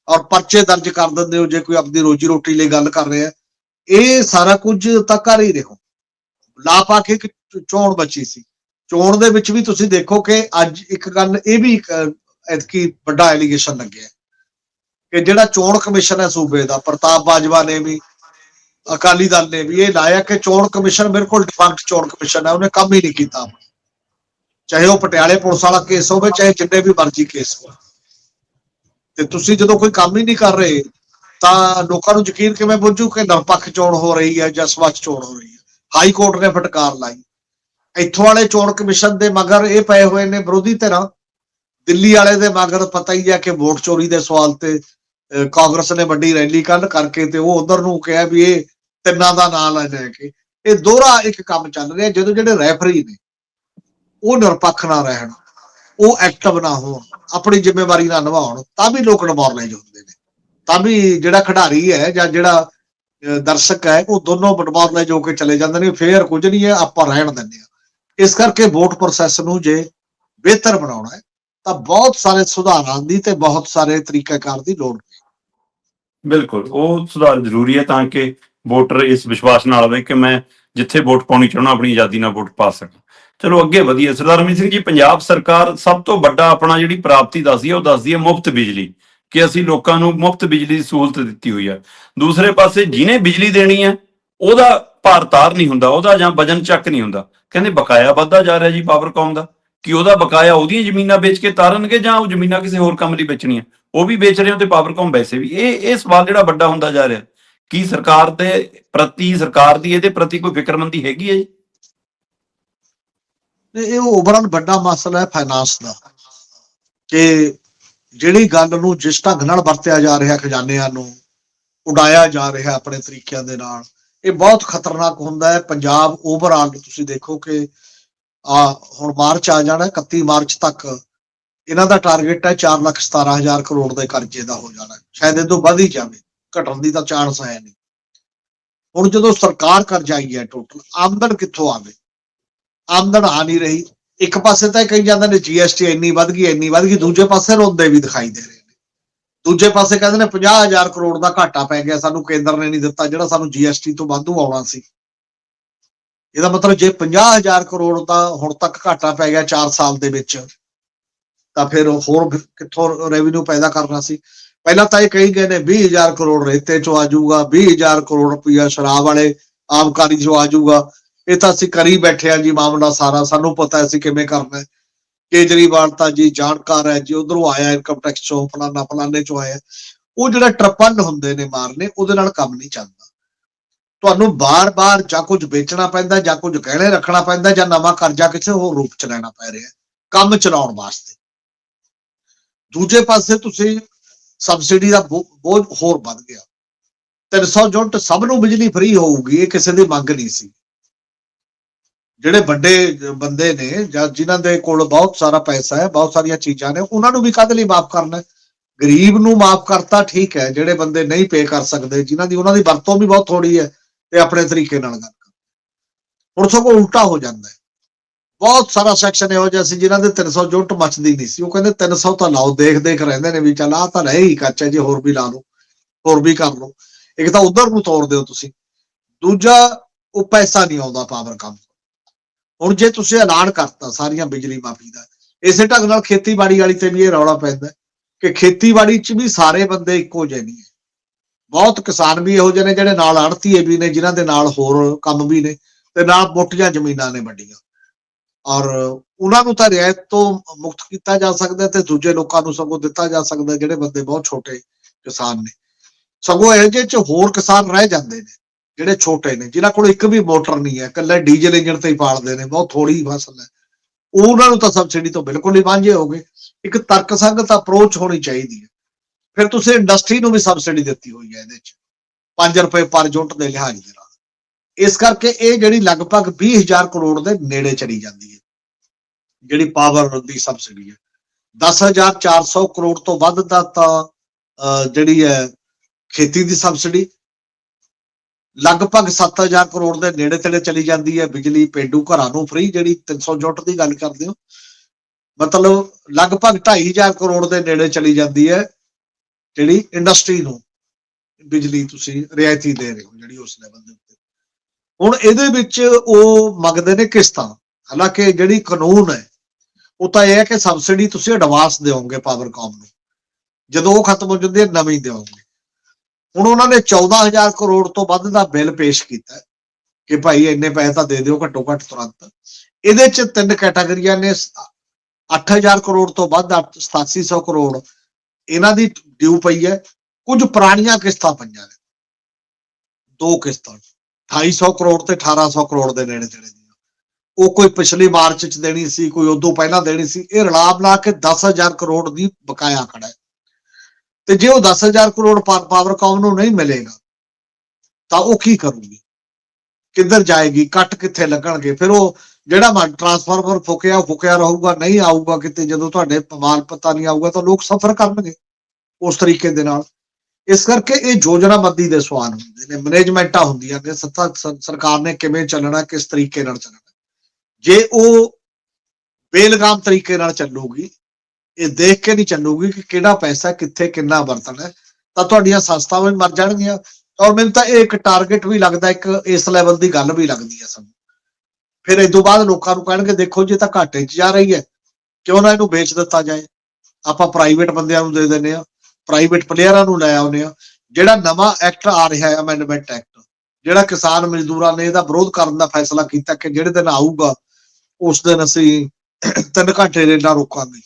Speaker 2: ਔਰ ਪਰਚੇ ਦਰਜ ਕਰ ਦਿੰਦੇ ਹੋ, ਜੇ ਕੋਈ ਆਪਣੀ ਰੋਜੀ ਰੋਟੀ ਲਈ ਗੱਲ ਕਰ ਰਿਹਾ ਇਹ ਸਾਰਾ ਕੁਝ ਤਾਂ ਕਰ ਹੀ ਰਹੇ ਹੋ। ਲਾ ਪਾ ਕੇ, ਚੋਣ ਬਚੀ ਸੀ। ਚੋਣ ਦੇ ਵਿੱਚ ਵੀ ਤੁਸੀਂ ਦੇਖੋ ਕਿ ਅੱਜ ਇੱਕ ਗੱਲ, ਇਹ ਵੀ ਇਤਕੀ ਵੱਡਾ ਐਲੀਗੇਸ਼ਨ ਲੱਗਿਆ ਕਿ ਜਿਹੜਾ ਚੋਣ ਕਮਿਸ਼ਨ ਹੈ ਸੂਬੇ ਦਾ, ਪ੍ਰਤਾਪ ਬਾਜਵਾ ਨੇ ਵੀ, ਅਕਾਲੀ ਦਲ ਨੇ ਵੀ, ਇਹ ਲਾਇਆ ਕਿ ਚੋਣ ਕਮਿਸ਼ਨ ਬਿਲਕੁਲ ਡਿਫੰਕਟ ਚੋਣ ਕਮਿਸ਼ਨ ਹੈ, ਉਹਨੇ ਕੰਮ ਹੀ ਨਹੀਂ ਕੀਤਾ। ਆਪਣਾ ਚਾਹੇ ਉਹ ਪਟਿਆਲੇ ਪੁਲਿਸ ਵਾਲਾ ਕੇਸ ਹੋਵੇ, ਚਾਹੇ ਜਿੰਨੇ ਵੀ ਮਰਜ਼ੀ ਕੇਸ ਹੋਵੇ ਤੇ ਤੁਸੀਂ ਜਦੋਂ ਕੋਈ ਕੰਮ ਹੀ ਨਹੀਂ ਕਰ ਰਹੇ, ਤਾਂ ਲੋਕਾਂ ਨੂੰ ਯਕੀਨ ਕਿਵੇਂ ਬੁੱਝੂ ਕਿ ਨਿਰਪੱਖ ਚੋਣ ਹੋ ਰਹੀ ਹੈ ਜਾਂ ਸਵੱਛ ਚੋਣ ਹੋ ਰਹੀ ਹੈ? ਹਾਈ ਕੋਰਟ ਨੇ ਫਟਕਾਰ ਲਾਈ। ਇੱਥੋਂ ਵਾਲੇ ਚੋਣ ਕਮਿਸ਼ਨ ਦੇ ਮਗਰ ਇਹ ਪਏ ਹੋਏ ਨੇ ਵਿਰੋਧੀ ਧਿਰਾਂ। ਦਿੱਲੀ ਵਾਲੇ ਦੇ ਮਗਰ ਪਤਾ ਹੀ ਹੈ ਕਿ ਵੋਟ ਚੋਰੀ ਦੇ ਸਵਾਲ ਤੇ ਕਾਂਗਰਸ ਨੇ ਵੱਡੀ ਰੈਲੀ ਕੱਢ ਕਰਕੇ ਤੇ ਉਹ ਉਧਰ ਨੂੰ ਕਿਹਾ ਵੀ ਇਹ ਤਿੰਨਾਂ ਦਾ ਨਾਂ ਲੈ ਲੈ ਕੇ। ਇਹ ਦੋਹਰਾ ਇੱਕ ਕੰਮ ਚੱਲ ਰਿਹਾ, ਜਦੋਂ ਜਿਹੜੇ ਰੈਫਰੀ ਨੇ ਉਹ ਨਿਰਪੱਖ ਨਾ ਰਹਿਣ, ਉਹ ਐਕਟਿਵ ਨਾ ਹੋਣ, ਆਪਣੀ ਜ਼ਿੰਮੇਵਾਰੀ ਨਾ ਨਿਭਾਉਣ, ਤਾਂ ਵੀ ਲੋਕ ਡਿਮੋਰਲਾਈਜ਼ ਹੁੰਦੇ ਨੇ। ਤਾਂ ਵੀ ਜਿਹੜਾ ਖਿਡਾਰੀ ਹੈ ਜਾਂ ਜਿਹੜਾ ਦਰਸ਼ਕ ਹੈ, ਉਹ ਦੋਨੋਂ ਡਿਮੋਰਲਾਈਜ਼ ਹੋ ਕੇ ਚਲੇ ਜਾਂਦੇ ਨੇ, ਫੇਰ ਕੁਝ ਨਹੀਂ ਹੈ, ਆਪਾਂ ਰਹਿਣ ਦਿੰਦੇ ਆ ਇਸ ਕਰਕੇ ਵੋਟ ਪ੍ਰੋਸੈਸ ਨੂੰ ਜੇ ਬਿਹਤਰ ਬਣਾਉਣਾ ਹੈ, ਤਾਂ ਬਹੁਤ ਸਾਰੇ ਸੁਧਾਰਾਂ ਦੀ ਤੇ ਬਹੁਤ ਸਾਰੇ ਤਰੀਕਾਕਾਰ ਦੀ ਲੋੜ
Speaker 1: ਬਿਲਕੁਲ, ਉਹ ਸੁਧਾਰ ਜ਼ਰੂਰੀ ਹੈ ਤਾਂ ਕਿ ਵੋਟਰ ਇਸ ਵਿਸ਼ਵਾਸ ਨਾਲ ਆਵੇ ਕਿ ਮੈਂ ਜਿੱਥੇ ਵੋਟ ਪਾਉਣੀ ਚਾਹਣਾ ਆਪਣੀ ਆਜ਼ਾਦੀ ਨਾਲ ਵੋਟ ਪਾ ਸਕਾਂ। ਚਲੋ ਅੱਗੇ ਵਧੀਆ ਸਰਦਾਰ ਰਮਨ ਸਿੰਘ ਜੀ, ਪੰਜਾਬ ਸਰਕਾਰ ਸਭ ਤੋਂ ਵੱਡਾ ਆਪਣਾ ਜਿਹੜੀ ਪ੍ਰਾਪਤੀ ਦੱਸਦੀ ਹੈ ਉਹ ਦੱਸਦੀ ਹੈ ਮੁਫਤ ਬਿਜਲੀ ਕਿ ਅਸੀਂ ਲੋਕਾਂ ਨੂੰ ਮੁਫਤ ਬਿਜਲੀ ਦੀ ਸਹੂਲਤ ਦਿੱਤੀ ਹੋਈ ਹੈ ਦੂਸਰੇ ਪਾਸੇ ਜਿਹਨੇ ਬਿਜਲੀ ਦੇਣੀ ਹੈ ਉਹਦਾ ਭਾਰ ਤਾਰ ਨਹੀਂ ਹੁੰਦਾ, ਉਹਦਾ ਜਾਂ ਵਜਨ ਚੱਕ ਨਹੀਂ ਹੁੰਦਾ। ਕਹਿੰਦੇ ਬਕਾਇਆ ਵੱਧਦਾ ਜਾ ਰਿਹਾ ਜੀ ਪਾਵਰਕਾਮ ਦਾ? ਕਿ ਉਹਦਾ ਬਕਾਇਆ ਉਹਦੀਆਂ ਜ਼ਮੀਨਾਂ ਵੇਚ ਕੇ ਤਾਰਨਗੇ ਜਾਂ ਉਹ ਜ਼ਮੀਨਾਂ ਕਿਸੇ ਹੋਰ ਕੰਮ ਲਈ ਵੇਚਣੀਆਂ? ਉਹ ਵੀ ਵੇਚ ਰਹੇ ਹੋ ਤੇ ਪਾਵਰਕਾਮ ਵੈਸੇ ਵੀ? ਇਹ ਇਹ ਸਵਾਲ ਜਿਹੜਾ ਵੱਡਾ ਹੁੰਦਾ ਜਾ ਰਿਹਾ। ਕੀ ਸਰਕਾਰ ਦੇ ਪ੍ਰਤੀ, ਸਰਕਾਰ ਦੀ ਇਹਦੇ ਪ੍ਰਤੀ ਕੋਈ ਫਿਕਰਮੰਦੀ ਹੈਗੀ ਹੈ ਜੀ?
Speaker 2: ਤੇ ਇਹ ਓਵਰਆਲ ਵੱਡਾ ਮਸਲਾ ਹੈ ਫਾਈਨਾਂਸ ਦਾ ਕਿ ਜਿਹੜੀ ਗੱਲ ਨੂੰ ਜਿਸ ਢੰਗ ਨਾਲ ਵਰਤਿਆ ਜਾ ਰਿਹਾ ਖਜ਼ਾਨਿਆਂ ਨੂੰ ਉਡਾਇਆ ਜਾ ਰਿਹਾ ਆਪਣੇ ਤਰੀਕਿਆਂ ਦੇ ਨਾਲ ਇਹ ਬਹੁਤ ਖਤਰਨਾਕ ਹੁੰਦਾ ਹੈ। ਪੰਜਾਬ ਓਵਰਆਲ ਤੁਸੀਂ ਦੇਖੋ ਕਿ ਆ ਹੁਣ ਮਾਰਚ ਆ ਜਾਣਾ ਹੈ, 31 ਮਾਰਚ ਤੱਕ ਇਹਨਾਂ ਦਾ ਟਾਰਗੇਟ ਹੈ 4 ਲੱਖ 17 ਹਜ਼ਾਰ ਕਰੋੜ ਦੇ ਕਰਜ਼ੇ ਦਾ ਹੋ ਜਾਣਾ। ਸ਼ਾਇਦ ਇਹ ਤੋਂ ਵੱਧ ਹੀ ਜਾਵੇ ਘਟਣ ਦੀ ਤਾਂ ਚਾਂਸ ਹੈ ਨਹੀਂ। ਹੁਣ ਜਦੋਂ ਸਰਕਾਰ ਕਰਜ਼ਾਈ ਹੈ ਟੋਟਲ ਆਮਦਨ ਕਿੱਥੋਂ ਆਵੇ? ਆਮਦਨ ਆ ਨਹੀਂ ਰਹੀ। ਇੱਕ ਪਾਸੇ ਤਾਂ ਇਹ ਕਹੀ ਜਾਂਦੇ ਨੇ ਜੀਐਸਟੀ ਇੰਨੀ ਵੱਧ ਗਈ, ਇੰਨੀ ਵੱਧ ਗਈ, ਦੂਜੇ ਪਾਸੇ ਰੋਂਦੇ ਵੀ ਦਿਖਾਈ ਦੇ ਰਹੇ ਨੇ। ਦੂਜੇ ਪਾਸੇ ਕਹਿੰਦੇ ਨੇ 50000 ਕਰੋੜ ਦਾ ਘਾਟਾ ਪੈ ਗਿਆ, ਸਾਨੂੰ ਕੇਂਦਰ ਨੇ ਨਹੀਂ ਦਿੱਤਾ, ਜਿਹੜਾ ਸਾਨੂੰ ਜੀਐਸਟੀ ਤੋਂ ਵਾਧੂ ਆਉਣਾ ਸੀ। ਇਹਦਾ ਮਤਲਬ ਜੇ 50000 ਕਰੋੜ ਦਾ ਹੁਣ ਤੱਕ ਘਾਟਾ ਪੈ ਗਿਆ 4 ਸਾਲ ਦੇ ਵਿੱਚ, ਤਾਂ ਫਿਰ ਹੋਰ ਕਿੱਥੋਂ ਰੈਵਨਿਊ ਪੈਦਾ ਕਰਨਾ ਸੀ? ਪਹਿਲਾਂ ਤਾਂ ਇਹ ਕਹੀ ਗਏ ਨੇ 20000 ਕਰੋੜ ਰੇਤੇ ਚੋਂ ਆ ਜਾਊਗਾ 20000 ਕਰੋੜ ਰੁਪਇਆ ਸ਼ਰਾਬ ਵਾਲੇ ਆਮਕਾਰੀ ਚੋਂ ਆ ਜਾਊਗਾ। ਇਹ ਤਾਂ ਅਸੀਂ ਕਰੀ ਬੈਠੇ ਆ ਜੀ, ਮਾਮਲਾ ਸਾਰਾ। ਸਾਨੂੰ ਪਤਾ ਅਸੀਂ ਕਿਵੇਂ ਕਰਨਾ ਹੈ। ਕੇਜਰੀਵਾਲ ਤਾਂ ਜੀ ਜਾਣਕਾਰ ਹੈ ਜੀ, ਉਧਰੋਂ ਆਇਆ ਇਨਕਮ ਟੈਕਸ ਚੋਂ, ਫਲਾਨਾ ਫਲਾਨੇ ਚੋਂ ਆਇਆ ਉਹ ਜਿਹੜਾ ਟਰਪੰਨ ਹੁੰਦੇ ਨੇ ਮਾਰਨੇ, ਉਹਦੇ ਨਾਲ ਕੰਮ ਨਹੀਂ ਚੱਲਦਾ। ਤੁਹਾਨੂੰ ਬਾਰ-ਬਾਰ ਜਾਂ ਕੁਝ ਵੇਚਣਾ ਪੈਂਦਾ, ਜਾਂ ਕੁਝ ਗਹਿਣੇ ਰੱਖਣਾ ਪੈਂਦਾ, ਜਾਂ ਨਵਾਂ ਕਰਜ਼ਾ ਕਿਸੇ ਹੋਰ ਰੂਪ ਚ ਲੈਣਾ ਪੈ ਰਿਹਾ ਕੰਮ ਚਲਾਉਣ ਵਾਸਤੇ। ਦੂਜੇ ਪਾਸੇ ਤੁਸੀਂ ਸਬਸਿਡੀ ਦਾ ਬੋ- ਬੋਝ ਹੋਰ ਵੱਧ ਗਿਆ। 300 ਯੂਨਿਟ ਸਭ ਨੂੰ ਬਿਜਲੀ ਫ੍ਰੀ ਹੋਊਗੀ, ਇਹ ਕਿਸੇ ਦੀ ਮੰਗ ਨਹੀਂ ਸੀ। ਜਿਹੜੇ ਵੱਡੇ ਬੰਦੇ ਨੇ ਜਾਂ ਜਿਨ੍ਹਾਂ ਦੇ ਕੋਲ ਬਹੁਤ ਸਾਰਾ ਪੈਸਾ ਹੈ, ਬਹੁਤ ਸਾਰੀਆਂ ਚੀਜ਼ਾਂ ਨੇ, ਉਹਨਾਂ ਨੂੰ ਵੀ ਕਦ ਲਈ ਮਾਫ ਕਰਨਾ ਗਰੀਬ ਨੂੰ ਮਾਫ ਕਰਤਾ ਠੀਕ ਹੈ, ਜਿਹੜੇ ਬੰਦੇ ਨਹੀਂ ਪੇ ਕਰ ਸਕਦੇ, ਜਿਨ੍ਹਾਂ ਦੀ ਉਹਨਾਂ ਦੀ ਵਰਤੋਂ ਵੀ ਬਹੁਤ ਥੋੜੀ ਹੈ ਤੇ ਆਪਣੇ ਤਰੀਕੇ ਨਾਲ ਗੱਲ ਕਰਦੇ ਹੁਣ ਸਗੋਂ ਉਲਟਾ ਹੋ ਜਾਂਦਾ ਹੈ। ਬਹੁਤ ਸਾਰਾ ਸੈਕਸ਼ਨ ਇਹੋ ਜਿਹਾ ਸੀ ਜਿਨ੍ਹਾਂ ਦੇ 300 ਯੂਨਿਟ ਮੱਚਦੀ ਨਹੀਂ ਸੀ। ਉਹ ਕਹਿੰਦੇ 300 ਤਾਂ ਲਾਓ ਦੇਖ ਦੇਖ ਰਹਿੰਦੇ ਨੇ ਵੀ ਚੱਲ ਆ ਤਾਂ ਰਹੇ ਹੀ ਕੱਚਾ ਜੇ, ਹੋਰ ਵੀ ਲਾ ਲਓ, ਹੋਰ ਵੀ ਕਰ ਲਓ। ਇੱਕ ਤਾਂ ਉਧਰ ਨੂੰ ਤੋੜ ਦਿਓ ਤੁਸੀਂ। ਦੂਜਾ, ਉਹ ਪੈਸਾ ਨਹੀਂ ਆਉਂਦਾ ਪਾਵਰ ਕੰਮ ਹੁਣ ਜੇ ਤੁਸੀਂ ਐਲਾਨ ਕਰਤਾ ਸਾਰੀਆਂ ਬਿਜਲੀ ਮਾਫੀ ਦਾ, ਇਸੇ ਢੰਗ ਨਾਲ ਖੇਤੀਬਾੜੀ ਵਾਲੀ ਤੇ ਵੀ ਇਹ ਰੌਲਾ ਪੈਂਦਾ ਕਿ ਖੇਤੀਬਾੜੀ 'ਚ ਵੀ ਸਾਰੇ ਬੰਦੇ ਇੱਕੋ ਜਿਹੇ ਨਹੀਂ ਹੈ ਬਹੁਤ ਕਿਸਾਨ ਵੀ ਇਹੋ ਜਿਹੇ ਨੇ ਜਿਹੜੇ ਨਾਲ ਆੜਤੀਏ ਵੀ ਨੇ, ਜਿਨ੍ਹਾਂ ਦੇ ਨਾਲ ਹੋਰ ਕੰਮ ਵੀ ਨੇ ਤੇ ਨਾਲ ਮੋਟੀਆਂ ਜ਼ਮੀਨਾਂ ਨੇ ਵੱਡੀਆਂ। ਔਰ ਉਹਨਾਂ ਨੂੰ ਤਾਂ ਰਿਆਇਤ ਤੋਂ ਮੁਕਤ ਕੀਤਾ ਜਾ ਸਕਦਾ ਤੇ ਦੂਜੇ ਲੋਕਾਂ ਨੂੰ ਸਗੋਂ ਦਿੱਤਾ ਜਾ ਸਕਦਾ ਜਿਹੜੇ ਬੰਦੇ ਬਹੁਤ ਛੋਟੇ ਕਿਸਾਨ ਨੇ। ਸਗੋਂ ਇਹੋ ਜਿਹੇ 'ਚ ਹੋਰ ਕਿਸਾਨ ਰਹਿ ਜਾਂਦੇ ਨੇ। ਜਿਹੜੇ ਛੋਟੇ ਨੇ ਜਿਨ੍ਹਾਂ ਕੋਲ ਇੱਕ ਵੀ ਮੋਟਰ ਨਹੀਂ ਹੈ ਇਕੱਲੇ ਡੀਜ਼ਲ ਇੰਜਣ ਤੇ ਹੀ ਪਾਲਦੇ ਨੇ ਬਹੁਤ ਥੋੜੀ ਫਸਲ ਹੈ। ਉਹਨਾਂ ਨੂੰ ਤਾਂ ਸਬਸਿਡੀ ਤੋਂ ਬਿਲਕੁਲ ਹੀ ਵਾਂਝੇ ਹੋਗੇ ਇੱਕ ਤਰਕਸੰਗਤ ਅਪਰੋਚ ਹੋਣੀ ਚਾਹੀਦੀ ਹੈ। ਫਿਰ ਤੁਸੀਂ ਇੰਡਸਟਰੀ ਨੂੰ ਵੀ ਸਬਸਿਡੀ ਦਿੱਤੀ ਹੋਈ ਹੈ ਇਹਦੇ ਵਿੱਚ 5 ਰੁਪਏ ਪਰ ਯੂਨਿਟ ਦੇ ਲਿਹਾਜ਼ ਦੇ ਨਾਲ। ਇਸ ਕਰਕੇ ਇਹ ਜਿਹੜੀ ਲਗਭਗ 20000 ਕਰੋੜ ਦੇ ਨੇੜੇ ਚਲੀ ਜਾਂਦੀ ਹੈ ਜਿਹੜੀ ਪਾਵਰ ਦੀ ਸਬਸਿਡੀ ਹੈ। 10400 ਕਰੋੜ ਤੋਂ ਵੱਧ ਦਾ ਤਾਂ ਅਹ, ਜਿਹੜੀ ਹੈ ਖੇਤੀ ਦੀ ਸਬਸਿਡੀ ਲਗਭਗ 7000 ਕਰੋੜ ਦੇ ਨੇੜੇ ਤੇੜੇ ਚਲੀ ਜਾਂਦੀ ਹੈ ਬਿਜਲੀ ਪੇਂਡੂ ਘਰਾਂ ਨੂੰ ਫ੍ਰੀ ਜਿਹੜੀ 300 ਯੂਨਿਟ ਦੀ ਗੱਲ ਕਰਦੇ ਹੋ। ਮਤਲਬ ਲਗਭਗ 2500 ਕਰੋੜ ਦੇ ਨੇੜੇ ਚਲੀ ਜਾਂਦੀ ਹੈ ਜਿਹੜੀ ਇੰਡਸਟਰੀ ਨੂੰ ਬਿਜਲੀ ਤੁਸੀਂ ਰਿਆਇਤੀ ਦੇ ਰਹੇ ਹੋ, ਜਿਹੜੀ ਉਸ ਲੈਵਲ ਦੇ ਉੱਤੇ। ਹੁਣ ਇਹਦੇ ਵਿੱਚ ਉਹ ਮੰਗਦੇ ਨੇ ਕਿਸ਼ਤਾਂ। ਹਾਲਾਂਕਿ ਜਿਹੜੀ ਕਾਨੂੰਨ ਹੈ, ਉਹ ਤਾਂ ਇਹ ਹੈ ਕਿ ਸਬਸਿਡੀ ਤੁਸੀਂ ਐਡਵਾਂਸ ਦਿਓਗੇ ਪਾਵਰਕਾਮ ਨੂੰ। ਜਦੋਂ ਉਹ ਖਤਮ ਹੋ ਜਾਂਦੀ ਹੈ, ਨਵੀਂ ਦਿਓਗੇ। ਹੁਣ ਉਹਨਾਂ ਨੇ 14000 ਕਰੋੜ ਤੋਂ ਵੱਧ ਦਾ ਬਿੱਲ ਪੇਸ਼ ਕੀਤਾ ਕਿ ਭਾਈ ਇੰਨੇ ਪੈਸੇ ਤਾਂ ਦੇ ਦਿਓ ਘੱਟੋ ਘੱਟ ਤੁਰੰਤ। ਇਹਦੇ ਚ ਤਿੰਨ ਕੈਟਾਗਰੀਆਂ ਨੇ 8000 ਕਰੋੜ ਤੋਂ ਵੱਧ 8700 ਕਰੋੜ ਇਹਨਾਂ ਦੀ ਡਿਊ ਪਈ ਹੈ। ਕੁਝ ਪੁਰਾਣੀਆਂ ਕਿਸ਼ਤਾਂ ਪਈਆਂ ਨੇ। ਦੋ ਕਿਸ਼ਤਾਂ 2800 ਕਰੋੜ ਤੇ 1800 ਕਰੋੜ ਦੇ ਨੇੜੇ ਤੇੜੇ ਦੀਆਂ। ਉਹ ਕੋਈ ਪਿਛਲੀ ਮਾਰਚ ਚ ਦੇਣੀ ਸੀ, ਕੋਈ ਉਦੋਂ ਪਹਿਲਾਂ ਦੇਣੀ ਸੀ। ਇਹ ਰਲਾ ਬਣਾ ਕੇ 10000 ਕਰੋੜ ਦੀ ਬਕਾਇਆ ਖੜਾ ਹੈ। ਤੇ ਜੇ ਉਹ 10000 ਕਰੋੜ ਪਾਵਰਕਾਮ ਨੂੰ ਨਹੀਂ ਮਿਲੇਗਾ, ਤਾਂ ਉਹ ਕੀ ਕਰੂਗੀ? ਕਿੱਧਰ ਜਾਏਗੀ? ਕੱਟ ਕਿੱਥੇ ਲੱਗਣਗੇ? ਫਿਰ ਉਹ ਜਿਹੜਾ ਮਨ ਟਰਾਂਸਫਾਰਮਰ ਫੁਕਿਆ ਫੁਕਿਆ ਰਹੂਗਾ, ਨਹੀਂ ਆਊਗਾ ਕਿਤੇ, ਜਦੋਂ ਤੁਹਾਡੇ ਮਾਲ ਪਤਾ ਨਹੀਂ ਆਊਗਾ, ਤਾਂ ਲੋਕ ਸਫਰ ਕਰਨਗੇ ਉਸ ਤਰੀਕੇ ਦੇ ਨਾਲ। ਇਸ ਕਰਕੇ ਇਹ ਯੋਜਨਾਬੰਦੀ ਦੇ ਸਵਾਲ ਹੁੰਦੇ ਨੇ ਮੈਨੇਜਮੈਂਟਾਂ ਹੁੰਦੀਆਂ ਨੇ, ਸੱਤਾ ਸਰਕਾਰ ਨੇ ਕਿਵੇਂ ਚੱਲਣਾ, ਕਿਸ ਤਰੀਕੇ ਨਾਲ ਚੱਲਣਾ। ਜੇ ਉਹ ਬੇਲਗਾਮ ਤਰੀਕੇ ਨਾਲ ਚੱਲੂਗੀ ਇਹ ਦੇਖ ਕੇ ਨਹੀਂ ਚੱਲੂਗੀ ਕਿ ਕਿਹੜਾ ਪੈਸਾ ਕਿੱਥੇ ਕਿੰਨਾ ਵਰਤਣਾ ਤਾਂ ਤੁਹਾਡੀਆਂ ਸੰਸਥਾਵਾਂ ਵੀ ਮਰ ਜਾਣਗੀਆਂ ਔਰ ਮੈਨੂੰ ਤਾਂ ਇਹ ਇੱਕ ਟਾਰਗੇਟ ਵੀ ਲੱਗਦਾ, ਇੱਕ ਇਸ ਲੈਵਲ ਦੀ ਗੱਲ ਵੀ ਲੱਗਦੀ ਹੈ ਸਾਨੂੰ। ਫਿਰ ਇਸ ਤੋਂ ਬਾਅਦ ਲੋਕਾਂ ਨੂੰ ਕਹਿਣਗੇ, ਦੇਖੋ ਜੇ ਤਾਂ ਘਾਟੇ 'ਚ ਜਾ ਰਹੀ ਹੈ, ਕਿਉਂ ਨਾ ਇਹਨੂੰ ਵੇਚ ਦਿੱਤਾ ਜਾਏ। ਆਪਾਂ ਪ੍ਰਾਈਵੇਟ ਬੰਦਿਆਂ ਨੂੰ ਦੇ ਦਿੰਦੇ ਆ ਪ੍ਰਾਈਵੇਟ ਪਲੇਅਰਾਂ ਨੂੰ ਲੈ ਆਉਂਦੇ ਆ ਜਿਹੜਾ ਨਵਾਂ ਐਕਟ ਆ ਰਿਹਾ ਹੈ ਅਮੈਂਡਮੈਂਟ ਐਕਟ ਜਿਹੜਾ ਕਿਸਾਨ ਮਜ਼ਦੂਰਾਂ ਨੇ ਇਹਦਾ ਵਿਰੋਧ ਕਰਨ ਦਾ ਫੈਸਲਾ ਕੀਤਾ ਕਿ ਜਿਹੜੇ ਦਿਨ ਆਊਗਾ, ਉਸ ਦਿਨ ਅਸੀਂ ਤਿੰਨ ਘੰਟੇ ਰੇਲਾਂ ਰੋਕਾਂਗੇ।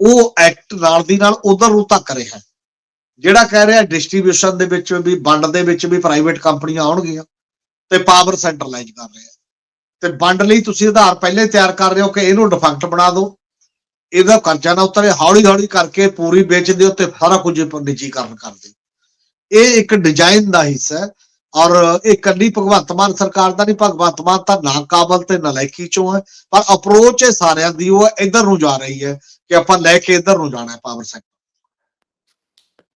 Speaker 2: ਉਹ ਐਕਟ ਨਾਲ ਦੀ ਨਾਲ ਉਧਰ ਨੂੰ ਧੱਕ ਰਿਹਾ ਜਿਹੜਾ ਕਹਿ ਰਿਹਾ ਡਿਸਟ੍ਰੀਬਿਊਸ਼ਨ ਦੇ ਵਿੱਚ ਵੀ, ਵੰਡ ਦੇ ਵਿੱਚ ਵੀ ਪ੍ਰਾਈਵੇਟ ਕੰਪਨੀਆਂ ਆਉਣਗੀਆਂ ਤੇ ਪਾਵਰ ਸੈਂਟਰਲਾਈਜ਼ ਕਰ ਰਿਹਾ ਤੇ ਵੰਡ ਲਈ ਤੁਸੀਂ ਆਧਾਰ ਪਹਿਲੇ ਤਿਆਰ ਕਰ ਰਹੇ ਹੋ ਕਿ ਇਹਨੂੰ ਡਿਫੈਕਟ ਬਣਾ ਦਿਓ। ਇਹਦਾ ਕਰਜ਼ਾ ਨਾ ਉਤਰੇ ਹੌਲੀ ਹੌਲੀ ਕਰਕੇ ਪੂਰੀ ਵੇਚ ਦਿਓ ਤੇ ਸਾਰਾ ਕੁਝ ਨਿੱਜੀਕਰਨ ਕਰ ਦਿਓ। ਇਹ ਇੱਕ ਡਿਜ਼ਾਈਨ ਦਾ ਹਿੱਸਾ ਹੈ। ਔਰ ਇਹ ਕੱਲੀ ਭਗਵੰਤ ਮਾਨ ਸਰਕਾਰ ਦਾ ਨਹੀਂ, ਭਗਵੰਤ ਮਾਨ ਤਾਂ ਨਾ ਕਾਬਲ ਤੇ ਨਲਾਇਕੀ ਚੋਂ ਹੈ, ਪਰ ਅਪਰੋਚ ਇਹ ਸਾਰਿਆਂ ਦੀ ਉਹ ਇਧਰ ਨੂੰ ਜਾ ਰਹੀ ਹੈ ਕਿ ਆਪਾਂ ਲੈ ਕੇ ਇਧਰ ਨੂੰ ਜਾਣਾ ਹੈ ਪਾਵਰ ਸੈਕਟਰ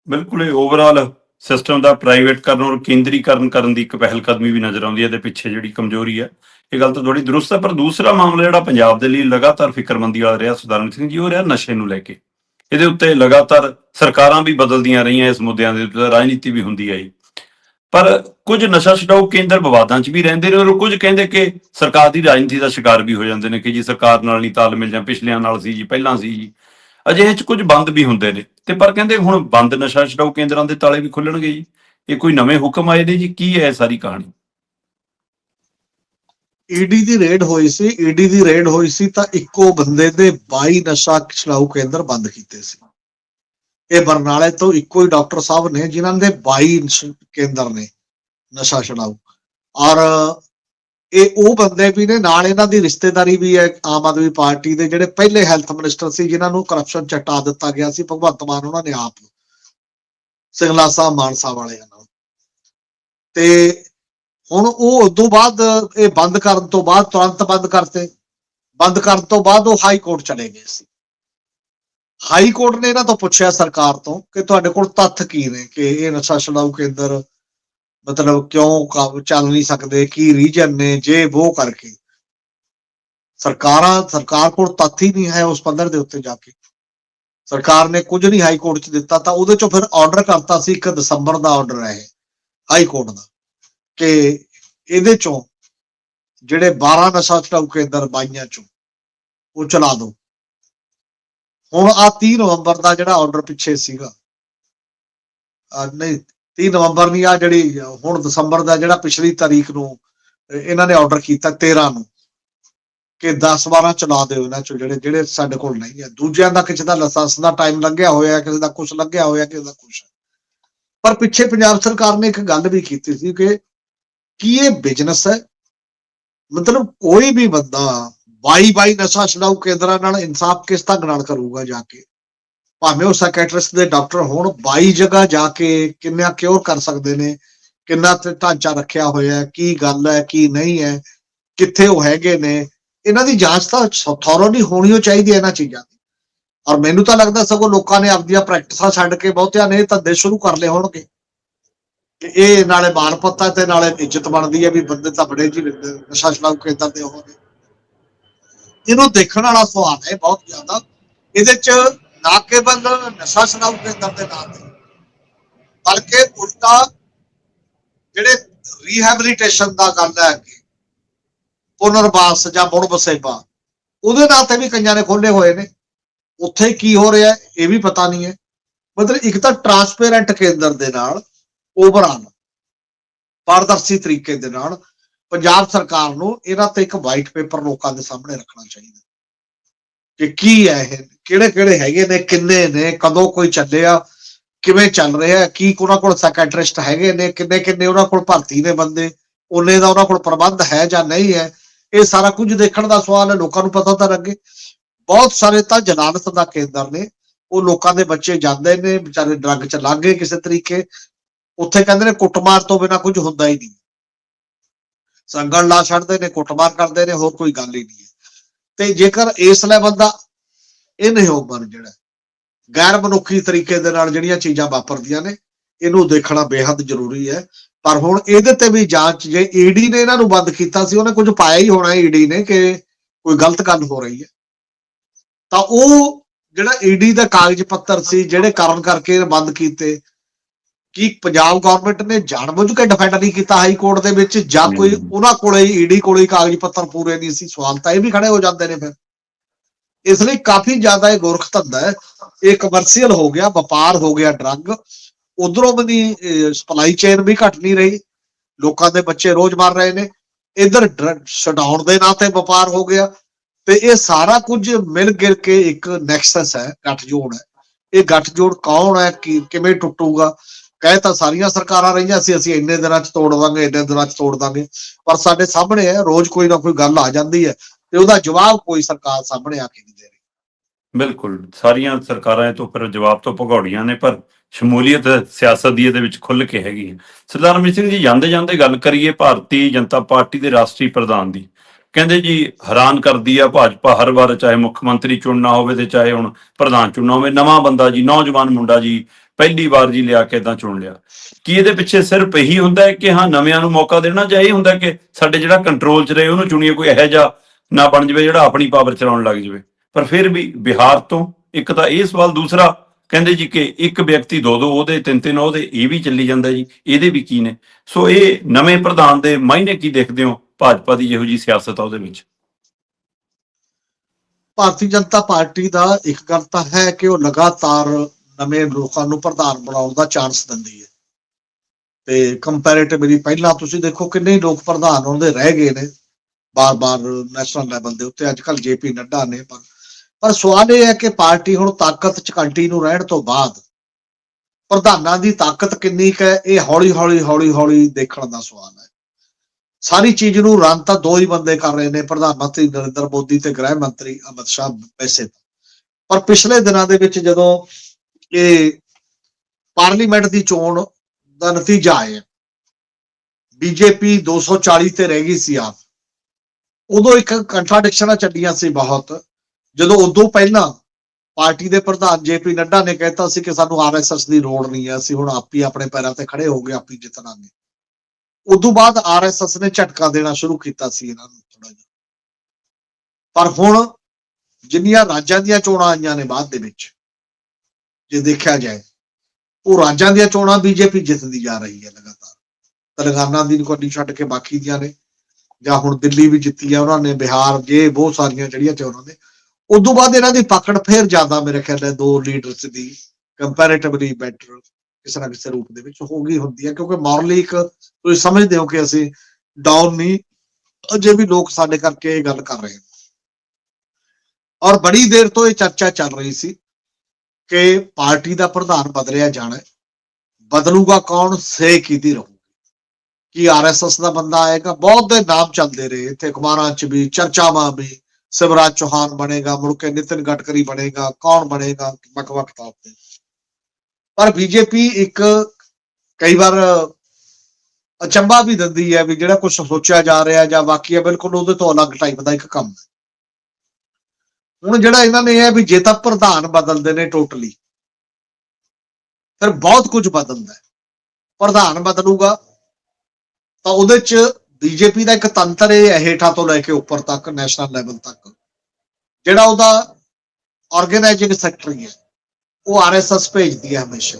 Speaker 1: ਬਿਲਕੁਲ, ਇਹ ਓਵਰਆਲ ਸਿਸਟਮ ਦਾ ਪ੍ਰਾਈਵੇਟਕਰਨ ਔਰ ਕੇਂਦਰੀਕਰਨ ਕਰਨ ਦੀ ਇੱਕ ਪਹਿਲ ਕਦਮੀ ਵੀ ਨਜ਼ਰ ਆਉਂਦੀ ਹੈ, ਇਹਦੇ ਪਿੱਛੇ ਜਿਹੜੀ ਕਮਜ਼ੋਰੀ ਹੈ। ਇਹ ਗੱਲ ਤਾਂ ਥੋੜੀ ਦਰੁਸਤ ਹੈ, ਪਰ ਦੂਸਰਾ ਮਾਮਲਾ ਜਿਹੜਾ ਪੰਜਾਬ ਦੇ ਲਈ ਲਗਾਤਾਰ ਫਿਕਰਮੰਦੀ ਵਾਲਾ ਰਿਹਾ ਸੁਦਾਰਨ ਸਿੰਘ ਜੀ, ਉਹ ਰਿਹਾ ਨਸ਼ੇ ਨੂੰ ਲੈ ਕੇ। ਇਹਦੇ ਉੱਤੇ ਲਗਾਤਾਰ ਸਰਕਾਰਾਂ ਵੀ ਬਦਲਦੀਆਂ ਰਹੀਆਂ, ਇਸ ਮੁੱਦਿਆਂ ਦੇ ਉੱਤੇ ਰਾਜਨੀਤੀ ਵੀ ਹੁੰਦੀ ਆਈ। ਪਰ ਕੁਝ ਨਸ਼ਾ ਛਡਾਊ ਕੇਂਦਰ ਵਿਵਾਦਾਂ 'ਚ ਵੀ ਰਹਿੰਦੇ ਨੇ ਔਰ ਕੁਝ ਕਹਿੰਦੇ ਕਿ ਸਰਕਾਰ ਦੀ ਰਾਜਨੀਤੀ ਦਾ ਸ਼ਿਕਾਰ ਵੀ ਹੋ ਜਾਂਦੇ ਨੇ ਕਿ ਜੀ ਸਰਕਾਰ ਨਾਲ ਨਹੀਂ ਤਾਲਮੇਲ ਜਾਂ ਪਿਛਲਿਆਂ ਨਾਲ ਸੀ ਜੀ, ਪਹਿਲਾਂ ਸੀ ਜੀ। ਅਜਿਹੇ 'ਚ ਕੁਝ ਬੰਦ ਵੀ ਹੁੰਦੇ ਨੇ। ਤੇ ਪਰ ਕਹਿੰਦੇ ਹੁਣ ਬੰਦ ਨਸ਼ਾ ਛਡਾਊ ਕੇਂਦਰਾਂ ਦੇ ਤਾਲੇ ਵੀ ਖੁੱਲਣਗੇ ਜੀ। ਇਹ ਕੋਈ ਨਵੇਂ ਹੁਕਮ ਆਏ ਨੇ ਜੀ? ਕੀ ਹੈ ਇਹ ਸਾਰੀ ਕਹਾਣੀ?
Speaker 2: ਈਡੀ ਦੀ ਰੇਡ ਹੋਈ ਸੀ ਈਡੀ ਦੀ ਰੇਡ ਹੋਈ ਸੀ ਤਾਂ ਇੱਕੋ ਬੰਦੇ ਦੇ 22 ਨਸ਼ਾ ਛਡਾਊ ਕੇਂਦਰ ਬੰਦ ਕੀਤੇ ਸੀ। ਇਹ ਬਰਨਾਲੇ ਤੋਂ ਇੱਕੋ ਹੀ ਡਾਕਟਰ ਸਾਹਿਬ ਨੇ ਜਿਨ੍ਹਾਂ ਦੇ 22 ਕੇਂਦਰ ਨੇ, ਨਸ਼ਾ ਛਡਾਊ। ਔਰ ਇਹ ਉਹ ਬੰਦੇ ਵੀ ਨੇ, ਨਾਲ ਇਹਨਾਂ ਦੀ ਰਿਸ਼ਤੇਦਾਰੀ ਵੀ ਹੈ, ਆਮ ਆਦਮੀ ਪਾਰਟੀ ਦੇ ਜਿਹੜੇ ਪਹਿਲੇ ਹੈਲਥ ਮਿਨਿਸਟਰ ਸੀ, ਜਿਨ੍ਹਾਂ ਨੂੰ ਕਰਪਸ਼ਨ ਚਟਾ ਦਿੱਤਾ ਗਿਆ ਸੀ, ਭਗਵੰਤ ਮਾਨ ਉਹਨਾਂ ਨੇ ਆਪ। ਸਿੰਗਲਾ ਸਾਹਿਬ ਮਾਨਸਾ ਵਾਲਿਆਂ ਨਾਲ। ਤੇ ਹੁਣ ਉਹ ਉਦੋਂ ਬਾਅਦ ਇਹ ਬੰਦ ਕਰਨ ਤੋਂ ਬਾਅਦ ਤੁਰੰਤ ਬੰਦ ਕਰਤੇ। ਬੰਦ ਕਰਨ ਤੋਂ ਬਾਅਦ ਉਹ ਹਾਈ ਕੋਰਟ ਚਲੇ ਗਏ ਸੀ। ਹਾਈ ਕੋਰਟ ਨੇ ਇਹਨਾਂ ਤੋਂ ਪੁੱਛਿਆ ਸਰਕਾਰ ਤੋਂ ਕਿ ਤੁਹਾਡੇ ਕੋਲ ਤੱਥ ਕੀ ਨੇ ਕਿ ਇਹ ਨਸ਼ਾ ਛਡਾਊ ਕੇਂਦਰ ਮਤਲਬ ਕਿਉਂ ਕੰਮ ਚੱਲ ਨਹੀਂ ਸਕਦੇ, ਕੀ ਰੀਜਨ ਨੇ, ਜੇ ਉਹ ਕਰਕੇ। ਸਰਕਾਰਾਂ, ਸਰਕਾਰ ਕੋਲ ਤੱਥ ਹੀ ਨਹੀਂ ਹੈ ਉਸ ਪੱਧਰ ਦੇ ਉੱਤੇ ਜਾ ਕੇ। ਸਰਕਾਰ ਨੇ ਕੁਝ ਨਹੀਂ ਹਾਈ ਕੋਰਟ 'ਚ ਦਿੱਤਾ ਤਾਂ ਉਹਦੇ ਚੋਂ ਫਿਰ ਆਰਡਰ ਕਰਤਾ ਸੀ 1 ਦਸੰਬਰ ਦਾ ਆਰਡਰ ਹੈ ਇਹ, ਹਾਈ ਕੋਰਟ ਦਾ। ਕਿ ਇਹਦੇ ਚੋਂ ਜਿਹੜੇ 12 ਨਸ਼ਾ ਛਡਾਊ ਕੇਂਦਰ ਬਾਈਆਂ ਚੋਂ, ਉਹ ਚਲਾ ਦਿਓ ਹੁਣ ਆ 30 ਨਵੰਬਰ ਦਾ ਜਿਹੜਾ ਆਰਡਰ ਪਿੱਛੇ ਸੀਗਾ। ਨਹੀਂ 30 ਨਵੰਬਰ ਨਹੀਂ ਆ ਜਿਹੜੀ, ਹੁਣ ਦਸੰਬਰ ਦਾ ਜਿਹੜਾ ਪਿਛਲੀ ਤਾਰੀਖ ਨੂੰ ਇਹਨਾਂ ਨੇ ਆਰਡਰ ਕੀਤਾ 13 ਨੂੰ। ਕਿ 10 12 ਚਲਾ ਦਿਓ ਇਹਨਾਂ ਚੋਂ ਜਿਹੜੇ ਜਿਹੜੇ ਸਾਡੇ ਕੋਲ ਨਹੀਂ ਹੈ। ਦੂਜਿਆਂ ਦਾ ਕਿਸੇ ਦਾ ਲਾਇਸੈਂਸ ਦਾ ਟਾਈਮ ਲੱਗਿਆ ਹੋਇਆ, ਕਿਸੇ ਦਾ ਕੁਝ ਲੱਗਿਆ ਹੋਇਆ, ਕਿਸੇ ਦਾ ਕੁਝ ਪਰ ਪਿੱਛੇ ਪੰਜਾਬ ਸਰਕਾਰ ਨੇ ਇੱਕ ਗੱਲ ਵੀ ਕੀਤੀ ਸੀ ਕਿ ਕੀ ਇਹ ਬਿਜ਼ਨਸ ਹੈ? ਮਤਲਬ ਕੋਈ ਵੀ ਬੰਦਾ ਬਾਈ ਬਾਈ ਨਸ਼ਾ ਛਡਾਊ ਕੇਂਦਰਾਂ ਨਾਲ ਇਨਸਾਫ ਕਿਸ ਢੰਗ ਨਾਲ ਕਰੂਗਾ ਜਾ ਕੇ? ਭਾਵੇਂ ਉਹ ਸਾਈਕੈਟ੍ਰਿਸਟ ਦੇ ਡਾਕਟਰ ਹੋਣ, ਬਾਈ ਜਗ੍ਹਾ ਜਾ ਕੇ ਕਿੰਨਾ ਕਿਉਰ ਕਰ ਸਕਦੇ ਨੇ, ਕਿੰਨਾ ਤੇ ਢਾਂਚਾ ਰੱਖਿਆ ਹੋਇਆ ਹੈ, ਕੀ ਗੱਲ ਹੈ, ਕੀ ਨਹੀਂ ਹੈ, ਕਿੱਥੇ ਉਹ ਹੈਗੇ ਨੇ, ਇਹਨਾਂ ਦੀ ਜਾਂਚ ਤਾਂ ਥੋਰੋਲੀ ਹੋਣੀ ਹੋ ਚਾਹੀਦੀ ਹੈ ਇਹਨਾਂ ਚੀਜ਼ਾਂ ਦੀ। ਔਰ ਮੈਨੂੰ ਤਾਂ ਲੱਗਦਾ ਸਗੋਂ ਲੋਕਾਂ ਨੇ ਆਪਦੀਆਂ ਪ੍ਰੈਕਟਿਸਾਂ ਛੱਡ ਕੇ ਬਹੁਤਿਆਂ ਨੇ ਇਹ ਧੰਦੇ ਸ਼ੁਰੂ ਕਰ ਲਏ ਹੋਣਗੇ। ਕਿ ਇਹ ਨਾਲੇ ਮਾਣਪੱਤਾ ਤੇ ਨਾਲੇ ਇੱਜ਼ਤ ਬਣਦੀ ਹੈ ਵੀ ਬੰਦੇ ਤਾਂ ਬੜੇ ਜੀ ਨਸ਼ਾ ਛਡਾਊ ਕੇਂਦਰ ਦੇ ਉਹ ਨੇ ਇਹਨੂੰ ਦੇਖਣ ਵਾਲਾ ਸਵਾਲ ਹੈ ਬਹੁਤ ਜ਼ਿਆਦਾ। ਇਹਦੇ ਚ ਨਾ ਨਸ਼ਾ ਛਡਾਊ ਕੇਂਦਰ ਦੇ ਨਾਂ ਤੇ ਬਲਕਿ ਉਲਟਾ ਜਿਹੜੇ ਰੀਹੈਬਿਲਿਟੇਸ਼ਨ ਦਾ ਗੱਲ ਹੈ ਅੱਗੇ, ਪੁਨਰਵਾਸ ਜਾਂ ਮੁੜ ਵਸੇਬਾ, ਉਹਦੇ ਨਾਂ ਤੇ ਵੀ ਕਈਆਂ ਨੇ ਖੋਲੇ ਹੋਏ ਨੇ। ਉੱਥੇ ਕੀ ਹੋ ਰਿਹਾ ਇਹ ਵੀ ਪਤਾ ਨਹੀਂ ਹੈ। ਮਤਲਬ ਇੱਕ ਤਾਂ ਟਰਾਂਸਪੇਰੈਂਟ ਕੇਂਦਰ ਦੇ ਨਾਲ ਓਵਰਆਲ ਪਾਰਦਰਸ਼ੀ ਤਰੀਕੇ ਦੇ ਨਾਲ ਪੰਜਾਬ ਸਰਕਾਰ ਨੂੰ ਇਹਨਾਂ ਤੇ ਇੱਕ ਵਾਈਟ ਪੇਪਰ ਲੋਕਾਂ ਦੇ ਸਾਹਮਣੇ ਰੱਖਣਾ ਚਾਹੀਦਾ। ਕਿ ਕੀ ਹੈ ਇਹ? ਕਿਹੜੇ ਕਿਹੜੇ ਹੈਗੇ ਨੇ? ਕਿੰਨੇ ਨੇ? ਕਦੋਂ ਕੋਈ ਚੱਲਿਆ ਕਿਵੇਂ ਚੱਲ ਰਿਹਾ ਕੀ ਉਹਨਾਂ ਕੋਲ ਸਾਈਕੈਟ੍ਰਿਸਟ ਹੈਗੇ ਨੇ? ਕਿੰਨੇ ਕਿੰਨੇ ਉਹਨਾਂ ਕੋਲ ਭਰਤੀ ਨੇ ਬੰਦੇ? ਉਹਨੇ ਦਾ ਉਹਨਾਂ ਕੋਲ ਪ੍ਰਬੰਧ ਹੈ ਜਾਂ ਨਹੀਂ ਹੈ? ਇਹ ਸਾਰਾ ਕੁਝ ਦੇਖਣ ਦਾ ਸਵਾਲ ਹੈ, ਲੋਕਾਂ ਨੂੰ ਪਤਾ ਤਾਂ ਲੱਗੇ। ਬਹੁਤ ਸਾਰੇ ਤਾਂ ਜਨਾਨਤ ਦਾ ਕੇਂਦਰ ਨੇ। ਉਹ ਲੋਕਾਂ ਦੇ ਬੱਚੇ ਜਾਂਦੇ ਨੇ, ਵਿਚਾਰੇ ਡਰੱਗ ਚ ਲੱਗ ਗਏ ਕਿਸੇ ਤਰੀਕੇ। ਉੱਥੇ ਕਹਿੰਦੇ ਨੇ ਕੁੱਟਮਾਰ ਤੋਂ ਬਿਨਾ ਕੁਝ ਹੁੰਦਾ ਹੀ ਨਹੀਂ। ਸੰਗਲ ਲਾ ਛੱਡਦੇ ਨੇ, ਕੁੱਟਮਾਰ ਕਰਦੇ ਨੇ, ਹੋਰ ਕੋਈ ਗੱਲ ਹੀ ਨਹੀਂ ਹੈ। ਤੇ ਜੇਕਰ ਇਸ ਲੈਵਲ ਦਾ ਇਹ ਨਹੀਂ ਜਿਹੜਾ ਗੈਰ ਮਨੁੱਖੀ ਤਰੀਕੇ ਦੇ ਨਾਲ ਜਿਹੜੀਆਂ ਚੀਜ਼ਾਂ ਵਾਪਰਦੀਆਂ ਨੇ, ਇਹਨੂੰ ਦੇਖਣਾ ਬੇहद ਜ਼ਰੂਰੀ ਹੈ। ਪਰ ਹੁਣ ਇਹਦੇ ਤੇ ਵੀ ਜਾਂਚ, ਜੇ ਈਡੀ ਨੇ ਇਹਨਾਂ ਨੂੰ ਬੰਦ ਕੀਤਾ ਸੀ, ਉਹਨੇ ਕੁਝ ਪਾਇਆ ਹੀ ਹੋਣਾ ਈਡੀ ਨੇ ਕਿ ਕੋਈ ਗਲਤ ਗੱਲ ਹੋ ਰਹੀ ਹੈ। ਤਾਂ ਉਹ ਜਿਹੜਾ ਈਡੀ ਦਾ ਕਾਗਜ਼ ਪੱਤਰ ਸੀ, ਜਿਹੜੇ ਕਾਰਨ ਕਰਕੇ ਇਹ ਬੰਦ ਕੀਤੇ ਕੀ ਪੰਜਾਬ ਗਵਰਨਮੈਂਟ ਨੇ ਜਾਣਬੁੱਝ ਕੇ ਡਿਫੈਂਡ ਨਹੀਂ ਕੀਤਾ ਹਾਈ ਕੋਰਟ ਦੇ ਵਿੱਚ ਜਾਂ ਕੋਈ। ਉਹਨਾਂ ਕੋਲੇ ਈਡੀ ਕੋਲੇ ਹੀ ਕਾਗਜ਼ ਪੱਤਰ ਪੂਰੇ ਨਹੀਂ ਸੀ ਸਵਾਲ ਤਾਂ ਇਹ ਵੀ ਖੜੇ ਹੋ ਜਾਂਦੇ ਨੇ ਫਿਰ। ਇਸ ਲਈ ਕਾਫੀ ਜ਼ਿਆਦਾ ਇਹ ਗੋਰਖ ਧੰਦਾ ਹੈ। ਇਹ ਕਮਰਸ਼ੀਅਲ ਹੋ ਗਿਆ ਵਪਾਰ ਹੋ ਗਿਆ ਡਰੱਗ। ਉਧਰੋਂ ਵੀ ਸਪਲਾਈ ਚੇਨ ਵੀ ਘਟ ਨਹੀਂ ਰਹੀ। ਲੋਕਾਂ ਦੇ ਬੱਚੇ ਰੋਜ਼ ਮਰ ਰਹੇ ਨੇ। ਇਧਰ ਛਡਾਉਣ ਦੇ ਨਾਂ ਤੇ ਵਪਾਰ ਹੋ ਗਿਆ। ਤੇ ਇਹ ਸਾਰਾ ਕੁਝ ਮਿਲ ਗਿਲ ਕੇ ਇੱਕ ਨੈਕਸਸ ਹੈ ਗੱਠਜੋੜ ਹੈ। ਇਹ ਗੱਠਜੋੜ ਕੌਣ ਹੈ ਕਿਵੇਂ ਟੁੱਟੂਗਾ? ਕਹਿ ਤਾਂ ਸਾਰੀਆਂ ਸਰਕਾਰਾਂ ਰਹੀਆਂ ਸੀ, ਅਸੀਂ ਇੰਨੇ ਦਿਨਾਂ 'ਚ ਤੋੜ ਦਾਂਗੇ, ਇੰਨੇ ਦਿਨਾਂ 'ਚ ਤੋੜ ਦਾਂਗੇ। ਪਰ ਸਾਡੇ ਸਾਹਮਣੇ ਹੈ, ਰੋਜ਼ ਕੋਈ ਨਾ ਕੋਈ ਗੱਲ ਆ ਜਾਂਦੀ ਹੈ ਤੇ ਉਹਦਾ ਜਵਾਬ ਕੋਈ ਸਰਕਾਰ ਸਾਹਮਣੇ ਆ ਕੇ ਨਹੀਂ ਦੇ ਰਹੀ।
Speaker 1: ਬਿਲਕੁਲ, ਸਾਰੀਆਂ ਸਰਕਾਰਾਂ ਤੋਂ ਫਿਰ ਜਵਾਬ ਤੋਂ ਭਗੌੜੀਆਂ ਨੇ, ਪਰ ਸ਼ਮੂਲੀਅਤ ਸਿਆਸਤ ਦੀ ਇਹਦੇ ਵਿੱਚ ਖੁੱਲ ਕੇ ਹੈਗੀ ਹੈ। ਸਰਦਾਰ ਅਮਿਤ ਸਿੰਘ ਜੀ, ਜਾਂਦੇ ਜਾਂਦੇ ਗੱਲ ਕਰੀਏ ਭਾਰਤੀ ਜਨਤਾ ਪਾਰਟੀ ਦੇ ਰਾਸ਼ਟਰੀ ਪ੍ਰਧਾਨ ਦੀ। ਕਹਿੰਦੇ ਜੀ, ਹੈਰਾਨ ਕਰਦੀ ਆ ਭਾਜਪਾ ਹਰ ਵਾਰ, ਚਾਹੇ ਮੁੱਖ ਮੰਤਰੀ ਚੁਣਨਾ ਹੋਵੇ ਤੇ ਚਾਹੇ ਹੁਣ ਪ੍ਰਧਾਨ ਚੁਣਨਾ ਹੋਵੇ, ਨਵਾਂ ਬੰਦਾ ਜੀ, ਨੌਜਵਾਨ ਮੁੰਡਾ ਜੀ ਪਹਿਲੀ ਵਾਰ ਜੀ ਲਿਆ ਕੇ ਇਦਾਂ ਚੁਣ ਲਿਆ। ਕੀ ਇਹਦੇ ਪਿੱਛੇ ਸਿਰਫ ਇਹੀ ਹੁੰਦਾ ਹੈ ਕਿ ਹਾਂ, ਨਵਿਆਂ ਨੂੰ ਮੌਕਾ ਦੇਣਾ ਜਾਂ ਇਹ ਹੁੰਦਾ ਕਿ ਸਾਡੇ ਜਿਹੜਾ ਕੰਟਰੋਲ 'ਚ ਰਹੇ, ਉਹਨੂੰ ਚੁਣੀਏ ਕੋਈ ਇਹੋ ਜਿਹਾ ਨਾ ਬਣ ਜਾਵੇ, ਜਿਹੜਾ ਆਪਣੀ ਪਾਵਰ ਚਲਾਉਣ ਲੱਗ ਜਾਵੇ। ਪਰ ਫਿਰ ਵੀ ਬਿਹਾਰ ਤੋਂ ਇੱਕ ਤਾਂ ਇਹ ਸਵਾਲ, ਦੂਸਰਾ ਕਹਿੰਦੇ ਜੀ ਕਿ ਇੱਕ ਵਿਅਕਤੀ ਦੋ ਦੋ, ਉਹਦੇ ਤਿੰਨ ਤਿੰਨ, ਉਹਦੇ ਇਹ ਵੀ ਚੱਲੀ ਜਾਂਦਾ ਜੀ, ਇਹਦੇ ਵੀ ਕੀ ਨੇ? ਸੋ ਇਹ ਨਵੇਂ ਪ੍ਰਧਾਨ ਦੇ ਮਾਇਨੇ ਕੀ ਦੇਖਦੇ ਹੋ ਭਾਜਪਾ ਦੀ ਜਿਹੋ ਜੀ ਸਿਆਸਤ ਆ ਉਹਦੇ ਵਿੱਚ?
Speaker 2: ਭਾਰਤੀ ਜਨਤਾ ਪਾਰਟੀ ਦਾ ਇੱਕ ਗੱਲ ਤਾਂ ਹੈ ਕਿ ਉਹ ਲਗਾਤਾਰ ਨਵੇਂ ਲੋਕਾਂ ਨੂੰ ਪ੍ਰਧਾਨ ਬਣਾਉਣ ਦਾ ਚਾਂਸ ਦਿੰਦੀ ਹੈ ਤੇ ਕੰਪੈਰੀਟਿਵਲੀ ਪਹਿਲਾਂ ਤੁਸੀਂ ਦੇਖੋ ਕਿੰਨੇ ਲੋਕ ਪ੍ਰਧਾਨ ਹੁੰਦੇ ਰਹਿ ਗਏ ਨੇ, ਬਾਰ-ਬਾਰ ਨੈਸ਼ਨਲ ਲੈਵਲ ਦੇ ਉੱਤੇ ਅੱਜ ਕੱਲ ਜੇਪੀ ਨੱਡਾ ਨੇ, ਪਰ ਪਰ ਸਵਾਲ ਇਹ ਹੈ ਕਿ ਪਾਰਟੀ ਹੁਣ ਤਾਕਤ ਚ ਕੰਟੀਨਿਊ ਰਹਿਣ ਤੋਂ ਬਾਅਦ ਪ੍ਰਧਾਨਾਂ ਦੀ ਤਾਕਤ ਕਿੰਨੀ ਕੁ ਹੈ, ਇਹ ਹੌਲੀ-ਹੌਲੀ ਹੌਲੀ-ਹੌਲੀ ਦੇਖਣ ਦਾ ਸਵਾਲ ਹੈ ਸਾਰੀ ਚੀਜ਼ ਨੂੰ ਰਨ ਤਾਂ ਦੋ ਹੀ ਬੰਦੇ ਕਰ ਰਹੇ ਨੇ, ਪ੍ਰਧਾਨ ਮੰਤਰੀ ਨਰਿੰਦਰ ਮੋਦੀ ਤੇ ਗ੍ਰਹਿ ਮੰਤਰੀ ਅਮਿਤ ਸ਼ਾਹ, ਵੈਸੇ ਤਾਂ। ਪਰ ਪਿਛਲੇ ਦਿਨਾਂ ਦੇ ਵਿੱਚ ਜਦੋਂ ਇਹ ਪਾਰਲੀਮੈਂਟ ਦੀ ਚੋਣ ਦਾ ਨਤੀਜਾ ਆਇਆ ਬੀਜੇਪੀ 240 ਤੇ ਰਹਿ ਗਈ ਸੀ ਆਪ। ਉਦੋਂ ਇੱਕ ਕੰਟਰਾਡਿਕਸ਼ਨਾਂ ਚੱਲੀਆਂ ਸੀ ਬਹੁਤ। ਜਦੋਂ ਉਦੋਂ ਪਹਿਲਾਂ ਪਾਰਟੀ ਦੇ ਪ੍ਰਧਾਨ ਜੇਪੀ ਨੱਡਾ ਨੇ ਕਹਿਤਾ ਸੀ ਕਿ ਸਾਨੂੰ ਆਰਐਸਐਸ ਦੀ ਲੋੜ ਨਹੀਂ ਹੈ, ਅਸੀਂ ਹੁਣ ਆਪ ਹੀ ਆਪਣੇ ਪੈਰਾਂ ਤੇ ਖੜੇ ਹੋ ਗਏ, ਆਪ ਹੀ ਜਿੱਤਣਾਂਗੇ ਉਦੋਂ ਬਾਅਦ ਆਰਐਸਐਸ ਨੇ ਝਟਕਾ ਦੇਣਾ ਸ਼ੁਰੂ ਕੀਤਾ ਸੀ ਇਹਨਾਂ ਨੂੰ ਥੋੜਾ ਜਿਹਾ। ਪਰ ਹੁਣ ਜਿੰਨੀਆਂ ਰਾਜਾਂ ਦੀਆਂ ਚੋਣਾਂ ਆਈਆਂ ਨੇ ਬਾਅਦ ਦੇ ਵਿੱਚ ਜੇ ਦੇਖਿਆ ਜਾਏ, ਉਹ ਰਾਜਾਂ ਦੀਆਂ ਚੋਣਾਂ ਬੀਜੇਪੀ ਜਿੱਤਦੀ ਜਾ ਰਹੀ ਹੈ ਲਗਾਤਾਰ। ਤੇਲੰਗਾਨਾ ਦੀ ਕੋਈ ਛੱਡ ਕੇ ਬਾਕੀ ਦੀਆਂ ਨੇ, ਜਾਂ ਹੁਣ ਦਿੱਲੀ ਵੀ ਜਿੱਤੀ ਹੈ, ਉਹਨਾਂ ਨੇ ਬਿਹਾਰ ਜੇ ਬਹੁਤ ਸਾਰੀਆਂ ਜਿਹੜੀਆਂ ਚੋਣਾਂ ਨੇ, ਉਦੋਂ ਬਾਅਦ ਇਹਨਾਂ ਦੀ ਪਕੜ ਫੇਰ ਜ਼ਿਆਦਾ ਮੇਰੇ ਖਿਆਲ ਹੈ ਦੋ ਲੀਡਰਸ ਦੀ ਕੰਪੈਰੀਟਿਵਲੀ ਬੈਟਰ ਕਿਸੇ ਨਾ ਕਿਸੇ ਰੂਪ ਦੇ ਵਿੱਚ ਹੋ ਗਈ ਹੁੰਦੀ ਹੈ, ਕਿਉਂਕਿ ਮੋਰਲੀ ਇੱਕ ਤੁਸੀਂ ਸਮਝਦੇ ਹੋ ਕਿ ਅਸੀਂ ਡਾਊਨ ਨਹੀਂ, ਅਜੇ ਵੀ ਲੋਕ ਸਾਡੇ ਕਰਕੇ ਇਹ ਗੱਲ ਕਰ ਰਹੇ ਨੇ। ਔਰ ਬੜੀ ਦੇਰ ਤੋਂ ਇਹ ਚਰਚਾ ਚੱਲ ਰਹੀ ਸੀ ਕਿ ਪਾਰਟੀ ਦਾ ਪ੍ਰਧਾਨ ਬਦਲਿਆ ਜਾਣਾ ਬਦਲੂਗਾ ਕੌਣ? ਸੇ ਕਿਹਦੀ ਰਹੂ ਕੀ ਆਰਐਸਐਸ ਦਾ ਬੰਦਾ ਆਏਗਾ? ਬਹੁਤ ਦੇ ਨਾਮ ਚੱਲਦੇ ਰਹੇ। ਇੱਥੇ ਅਖਬਾਰਾਂ 'ਚ ਵੀ, ਚਰਚਾਵਾਂ ਵੀ ਸਿਵਰਾਜ ਚੌਹਾਨ ਬਣੇਗਾ, ਮੁੜ ਕੇ ਨਿਤਿਨ ਗਡਕਰੀ ਬਣੇਗਾ, ਕੌਣ ਬਣੇਗਾ? ਵੱਖ-ਵੱਖ ਤੌਰ ਤੇ। ਪਰ ਬੀਜੇਪੀ ਇੱਕ ਕਈ ਵਾਰ ਅਚੰਭਾ ਵੀ ਦਿੰਦੀ ਹੈ ਵੀ ਜਿਹੜਾ ਕੁਝ ਸੋਚਿਆ ਜਾ ਰਿਹਾ ਜਾਂ ਬਾਕੀ ਹੈ, ਬਿਲਕੁਲ ਉਹਦੇ ਤੋਂ ਅਲੱਗ ਟਾਈਪ ਦਾ ਇੱਕ ਕੰਮ ਹੈ। ਹੁਣ ਜਿਹੜਾ ਇਹਨਾਂ ਨੇ ਇਹ ਹੈ ਵੀ ਜੇ ਤਾਂ ਪ੍ਰਧਾਨ ਬਦਲਦੇ ਨੇ ਟੋਟਲੀ ਫਿਰ ਬਹੁਤ ਕੁਝ ਬਦਲਦਾ ਹੈ। ਪ੍ਰਧਾਨ ਬਦਲੂਗਾ, ਤਾਂ ਉਹਦੇ ਚ ਬੀਜੇਪੀ ਦਾ ਇੱਕ ਤੰਤਰ ਇਹ ਹੈ ਹੇਠਾਂ ਤੋਂ ਲੈ ਕੇ ਉੱਪਰ ਤੱਕ ਨੈਸ਼ਨਲ ਲੈਵਲ ਤੱਕ, ਜਿਹੜਾ ਉਹਦਾ ਆਰਗੇਨਾਈਜ਼ਿੰਗ ਸੈਕਟਰੀ ਹੈ, ਉਹ ਆਰਐਸਐਸ ਭੇਜਦੀ ਹੈ ਹਮੇਸ਼ਾ।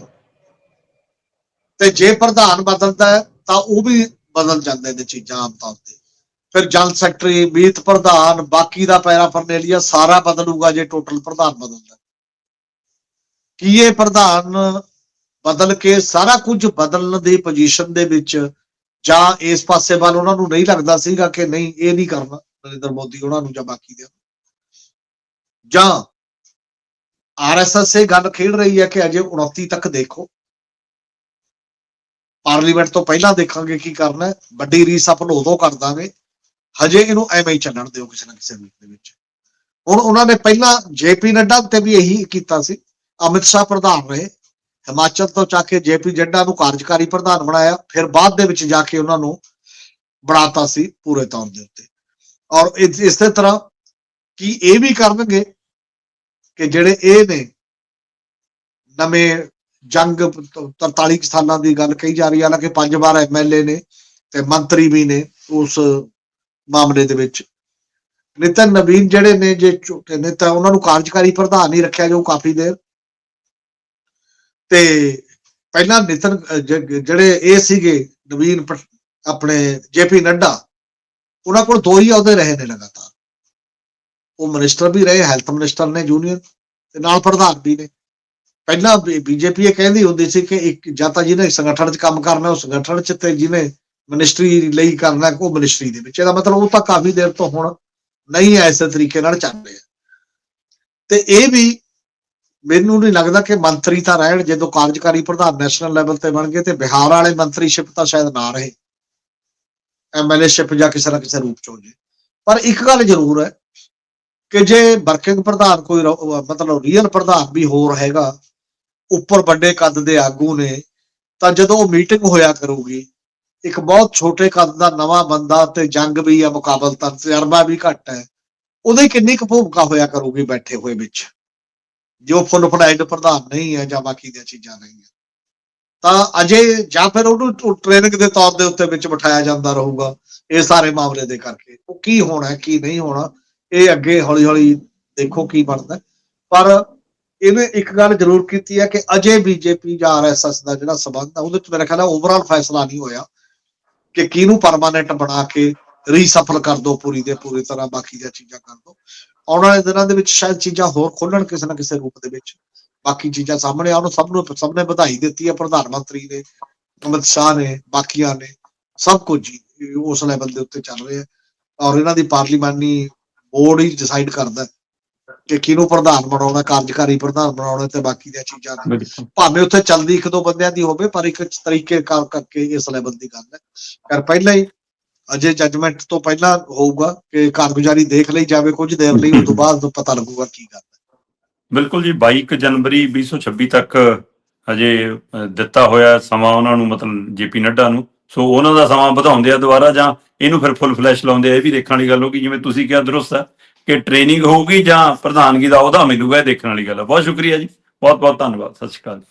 Speaker 2: ਤੇ ਜੇ ਪ੍ਰਧਾਨ ਬਦਲਦਾ ਤਾਂ ਉਹ ਵੀ ਬਦਲ ਜਾਂਦੇ ਨੇ ਚੀਜ਼ਾਂ ਆਮ ਤੌਰ ਤੇ। ਫਿਰ ਜਨਰਲ ਸੈਕਟਰੀ, ਮੀਤ ਪ੍ਰਧਾਨ, ਬਾਕੀ ਦਾ ਪੈਰਾ ਫਰਨੇਲੀਆ ਸਾਰਾ ਬਦਲੂਗਾ ਜੇ ਟੋਟਲ ਪ੍ਰਧਾਨ ਬਦਲਦਾ। ਕੀ ਇਹ ਪ੍ਰਧਾਨ ਬਦਲ ਕੇ ਸਾਰਾ ਕੁਝ ਬਦਲਣ ਦੀ ਪੋਜੀਸ਼ਨ ਦੇ ਵਿੱਚ ਜਾਂ ਇਸ ਪਾਸੇ ਵੱਲ ਉਹਨਾਂ ਨੂੰ ਨਹੀਂ ਲੱਗਦਾ ਸੀਗਾ ਕਿ ਨਹੀਂ, ਇਹ ਨਹੀਂ ਕਰਨਾ ਨਰਿੰਦਰ ਮੋਦੀ, ਉਹਨਾਂ ਨੂੰ ਜਾਂ ਬਾਕੀ ਦੇ। ਜਾਂ ਆਰਐਸਐਸ ਇਹ ਗੱਲ ਖੇਡ ਰਹੀ ਹੈ ਕਿ ਅਜੇ 29 ਤੱਕ ਦੇਖੋ। ਪਾਰਲੀਮੈਂਟ ਤੋਂ ਪਹਿਲਾਂ ਦੇਖਾਂਗੇ ਕੀ ਕਰਨਾ ਵੱਡੀ ਰੀਸਫਲ ਉਦੋਂ ਕਰ ਦਾਂਗੇ ਹਜੇ ਇਹਨੂੰ ਐਵੇਂ ਹੀ ਚੱਲਣ ਦਿਓ ਕਿਸੇ ਨਾ ਕਿਸੇ ਰੂਪ ਦੇ ਵਿੱਚ। ਹੁਣ ਉਹਨਾਂ ਨੇ ਪਹਿਲਾਂ ਜੇਪੀ ਨੱਡਾ ਤੇ ਵੀ ਇਹੀ ਕੀਤਾ ਸੀ। ਅਮਿਤ ਸ਼ਾਹ ਪ੍ਰਧਾਨ ਰਹੇ। ਹਿਮਾਚਲ ਤੋਂ ਚੱਕ ਕੇ ਜੇਪੀ ਜੱਡਾ ਨੂੰ ਕਾਰਜਕਾਰੀ ਪ੍ਰਧਾਨ ਬਣਾਇਆ। ਫਿਰ ਬਾਅਦ ਦੇ ਵਿੱਚ ਜਾ ਕੇ ਉਹਨਾਂ ਨੂੰ ਬਣਾਤਾ ਸੀ ਪੂਰੇ ਤੌਰ ਦੇ ਉੱਤੇ। ਔਰ ਇਸੇ ਤਰ੍ਹਾਂ ਕੀ ਇਹ ਵੀ ਕਰਨਗੇ ਕਿ ਜਿਹੜੇ ਇਹ ਨੇ ਨਵੇਂ ਜੰਗ 43 ਸਾਲਾਂ ਦੀ ਗੱਲ ਕਹੀ ਜਾ ਰਹੀ ਹੈ। ਹਾਲਾਂਕਿ ਪੰਜ ਵਾਰ ਐਮਐਲਏ ਨੇ ਤੇ ਮੰਤਰੀ ਵੀ ਨੇ ਉਸ ਮਾਮਲੇ ਦੇ ਵਿੱਚ। ਨਿਤਨ ਨਵੀਨ ਜਿਹੜੇ ਨੇ ਜੇ ਝੂਠੇ ਨੇ ਤਾਂ ਉਹਨਾਂ ਨੂੰ ਕਾਰਜਕਾਰੀ ਪ੍ਰਧਾਨ ਹੀ ਰੱਖਿਆ ਜਾਊ ਕਾਫੀ ਦੇਰ। ਤੇ ਪਹਿਲਾਂ ਨਿਤਨ ਅਹ, ਜ- ਜਿਹੜੇ ਇਹ ਸੀਗੇ ਨਵੀਨ ਆਪਣੇ ਜੇਪੀ ਨੱਡਾ ਉਹਨਾਂ ਕੋਲ ਦੋ ਹੀ ਅਹੁਦੇ ਰਹੇ ਨੇ ਲਗਾਤਾਰ। ਉਹ ਮਿਨਿਸਟਰ ਵੀ ਰਹੇ ਹੈਲਥ ਮਿਨਿਸਟਰ ਨੇ ਜੂਨੀਅਰ ਤੇ ਨਾਲ ਪ੍ਰਧਾਨ ਵੀ ਨੇ। ਪਹਿਲਾਂ ਬੀਜੇਪੀ ਇਹ ਕਹਿੰਦੀ ਹੁੰਦੀ ਸੀ ਕਿ ਇੱਕ ਜਾਂ ਤਾਂ ਜਿਹਨੇ ਸੰਗਠਨ 'ਚ ਕੰਮ ਕਰਨਾ ਉਹ ਸੰਗਠਨ 'ਚ ਤੇ ਜਿਹਨੇ ਮਿਨਿਸਟਰੀ ਲਈ ਕਰਨਾ ਉਹ ਮਿਨਿਸਟਰੀ ਦੇ ਵਿੱਚ। ਇਹਦਾ ਮਤਲਬ ਉਹ ਤਾਂ ਕਾਫੀ ਦੇਰ ਤੋਂ ਹੁਣ ਨਹੀਂ ਐਸੇ ਤਰੀਕੇ ਨਾਲ ਚੱਲ ਰਿਹਾ। ਤੇ ਇਹ ਵੀ ਮੈਨੂੰ ਨਹੀਂ ਲੱਗਦਾ ਕਿ ਮੰਤਰੀ ਤਾਂ ਰਹਿਣ ਜਦੋਂ ਕਾਰਜਕਾਰੀ ਪ੍ਰਧਾਨ ਨੈਸ਼ਨਲ ਲੈਵਲ ਤੇ ਬਣ ਗਏ ਤੇ ਬਿਹਾਰ ਵਾਲੇ ਮੰਤਰੀਸ਼ਿਪ ਤਾਂ ਸ਼ਾਇਦ ਨਾ ਰਹੇ। ਐਮਐਲਏ ਸ਼ਿਪ ਜਾਂ ਕਿਸੇ ਨਾ ਕਿਸੇ ਰੂਪ ਚ ਹੋ ਜੇ। ਪਰ ਇੱਕ ਗੱਲ ਜ਼ਰੂਰ ਹੈ ਕਿ ਜੇ ਵਰਕਿੰਗ ਪ੍ਰਧਾਨ ਕੋਈ ਮਤਲਬ ਰੀਅਲ ਪ੍ਰਧਾਨ ਵੀ ਹੋਰ ਹੈਗਾ, ਉੱਪਰ ਵੱਡੇ ਕੱਦ ਦੇ ਆਗੂ ਨੇ, ਤਾਂ ਜਦੋਂ ਉਹ ਮੀਟਿੰਗ ਹੋਇਆ ਕਰੂਗੀ ਇੱਕ ਬਹੁਤ ਛੋਟੇ ਕੱਦ ਦਾ ਨਵਾਂ ਬੰਦਾ ਤੇ ਜੰਗ ਵੀ ਆ ਮੁਕਾਬਲਤਨ ਤਜਰਬਾ ਵੀ ਘੱਟ ਹੈ, ਉਹਦੀ ਕਿੰਨੀ ਕੁ ਭੂਮਿਕਾ ਹੋਇਆ ਕਰੂਗੀ ਬੈਠੇ ਹੋਏ ਵਿੱਚ? ਜੋ ਫੁੱਲ ਫਲਾਈਡ ਪ੍ਰਧਾਨ ਨਹੀਂ ਹੈ ਜਾਂ ਬਾਕੀ ਦੀਆਂ ਚੀਜ਼ਾਂ ਨਹੀਂ ਹੈ। ਤਾਂ ਅਜੇ ਜਾਂ ਫਿਰ ਉਹਨੂੰ ਟ੍ਰੇਨਿੰਗ ਦੇ ਤੌਰ ਦੇ ਉੱਤੇ ਵਿੱਚ ਬਿਠਾਇਆ ਜਾਂਦਾ ਰਹੂਗਾ, ਇਹ ਸਾਰੇ ਮਾਮਲੇ ਦੇ ਕਰਕੇ। ਉਹ ਕੀ ਹੋਣਾ, ਕੀ ਨਹੀਂ ਹੋਣਾ, ਇਹ ਅੱਗੇ ਹੌਲੀ ਹੌਲੀ ਦੇਖੋ ਕੀ ਬਣਦਾ। ਪਰ ਇਹਨੇ ਇੱਕ ਗੱਲ ਜ਼ਰੂਰ ਕੀਤੀ ਹੈ ਕਿ ਅਜੇ ਬੀਜੇਪੀ ਜਾਂ ਆਰਐਸਐਸ ਦਾ ਜਿਹੜਾ ਸਬੰਧ ਹੈ ਉਹਦੇ ਚ ਮੇਰਾ ਖਿਆਲ ਹੈ ਓਵਰਆਲ ਫੈਸਲਾ ਨਹੀਂ ਹੋਇਆ। ਕਿ ਕਿਹਨੂੰ ਪਰਮਾਨੈਂਟ ਬਣਾ ਕੇ ਰੀਸਫਲ ਕਰ ਦੋ ਪੂਰੀ ਦੇ ਪੂਰੀ ਤਰ੍ਹਾਂ, ਬਾਕੀ ਦੀਆਂ ਚੀਜ਼ਾਂ ਕਰ ਦੋ। ਆਉਣ ਵਾਲੇ ਦਿਨਾਂ ਦੇ ਵਿੱਚ ਸ਼ਾਇਦ ਚੀਜ਼ਾਂ ਹੋਰ ਖੋਲਣ ਕਿਸੇ ਨਾ ਕਿਸੇ ਰੂਪ ਦੇ ਵਿੱਚ। ਬਾਕੀ ਚੀਜ਼ਾਂ ਸਾਹਮਣੇ ਆਉਣ, ਸਭ ਨੂੰ ਸਭ ਨੇ ਵਧਾਈ ਦਿੱਤੀ ਹੈ, ਪ੍ਰਧਾਨ ਮੰਤਰੀ ਨੇ, ਅਮਿਤ ਸ਼ਾਹ ਨੇ, ਬਾਕੀਆਂ ਨੇ, ਸਭ ਕੁਝ ਉਸ ਲੈਵਲ ਦੇ ਉੱਤੇ ਚੱਲ ਰਿਹਾ ਹੈ। ਔਰ ਇਹਨਾਂ ਦੀ ਪਾਰਲੀਮਾਨੀ ਬੋਰਡ ਹੀ ਡਿਸਾਈਡ ਕਰਦਾ ਹੈ। ਕਿ ਕਿਹਨੂੰ ਪ੍ਰਧਾਨ ਬਣਾਉਣਾ ਕਾਰਜਕਾਰੀ ਪ੍ਰਧਾਨ ਬਣਾਉਣਾ ਤੇ ਬਾਕੀ ਦੀਆਂ ਚੀਜ਼ਾਂ ਭਾਵੇਂ ਉੱਥੇ ਚੱਲਦੀ ਇੱਕ ਦੋ ਬੰਦਿਆਂ ਦੀ ਹੋਵੇ ਪਰ ਇੱਕ ਤਰੀਕੇ ਕਾਰ ਕਰਕੇ ਇਸ ਲੈਵਲ ਦੀ ਗੱਲ ਹੈ। ਪਰ ਪਹਿਲਾਂ ਹੀ ਅਜੇ ਜੱਜਮੈਂਟ ਤੋਂ ਪਹਿਲਾਂ ਹੋਊਗਾ ਕਿ ਕਾਰਗੁਜ਼ਾਰੀ ਦੇਖ ਲਈ ਜਾਵੇ ਕੁਝ ਦੇਰ ਲਈ ਉਸ ਤੋਂ ਬਾਅਦ ਪਤਾ ਲੱਗੂਗਾ ਕੀ ਗੱਲ ਹੈ।
Speaker 1: ਬਿਲਕੁਲ ਜੀ 22 ਜਨਵਰੀ 2026 ਤੱਕ ਹਜੇ ਅ, ਦਿੱਤਾ ਹੋਇਆ ਸਮਾਂ ਉਹਨਾਂ ਨੂੰ ਮਤਲਬ ਜੇਪੀ ਨੱਡਾ ਨੂੰ। ਸੋ ਉਹਨਾਂ ਦਾ ਸਮਾਂ ਵਧਾਉਂਦੇ ਆ ਦੁਬਾਰਾ ਜਾਂ ਇਹਨੂੰ ਫਿਰ ਫੁੱਲ ਫਲੈਸ਼ ਲਾਉਂਦੇ ਆ ਇਹ ਵੀ ਦੇਖਣ ਵਾਲੀ ਗੱਲ ਹੋਗੀ ਜਿਵੇਂ ਤੁਸੀਂ ਕਿਹਾ ਦਰੁਸਤ ਹੈ। ਕਿ ਟ੍ਰੇਨਿੰਗ ਹੋਊਗੀ ਜਾਂ ਪ੍ਰਧਾਨਗੀ ਦਾ ਅਹੁਦਾ ਮਿਲੂਗਾ ਇਹ ਦੇਖਣ ਵਾਲੀ ਗੱਲ ਹੈ। ਬਹੁਤ ਸ਼ੁਕਰੀਆ ਜੀ। ਬਹੁਤ ਬਹੁਤ ਧੰਨਵਾਦ। ਸਤਿ ਸ਼੍ਰੀ ਅਕਾਲ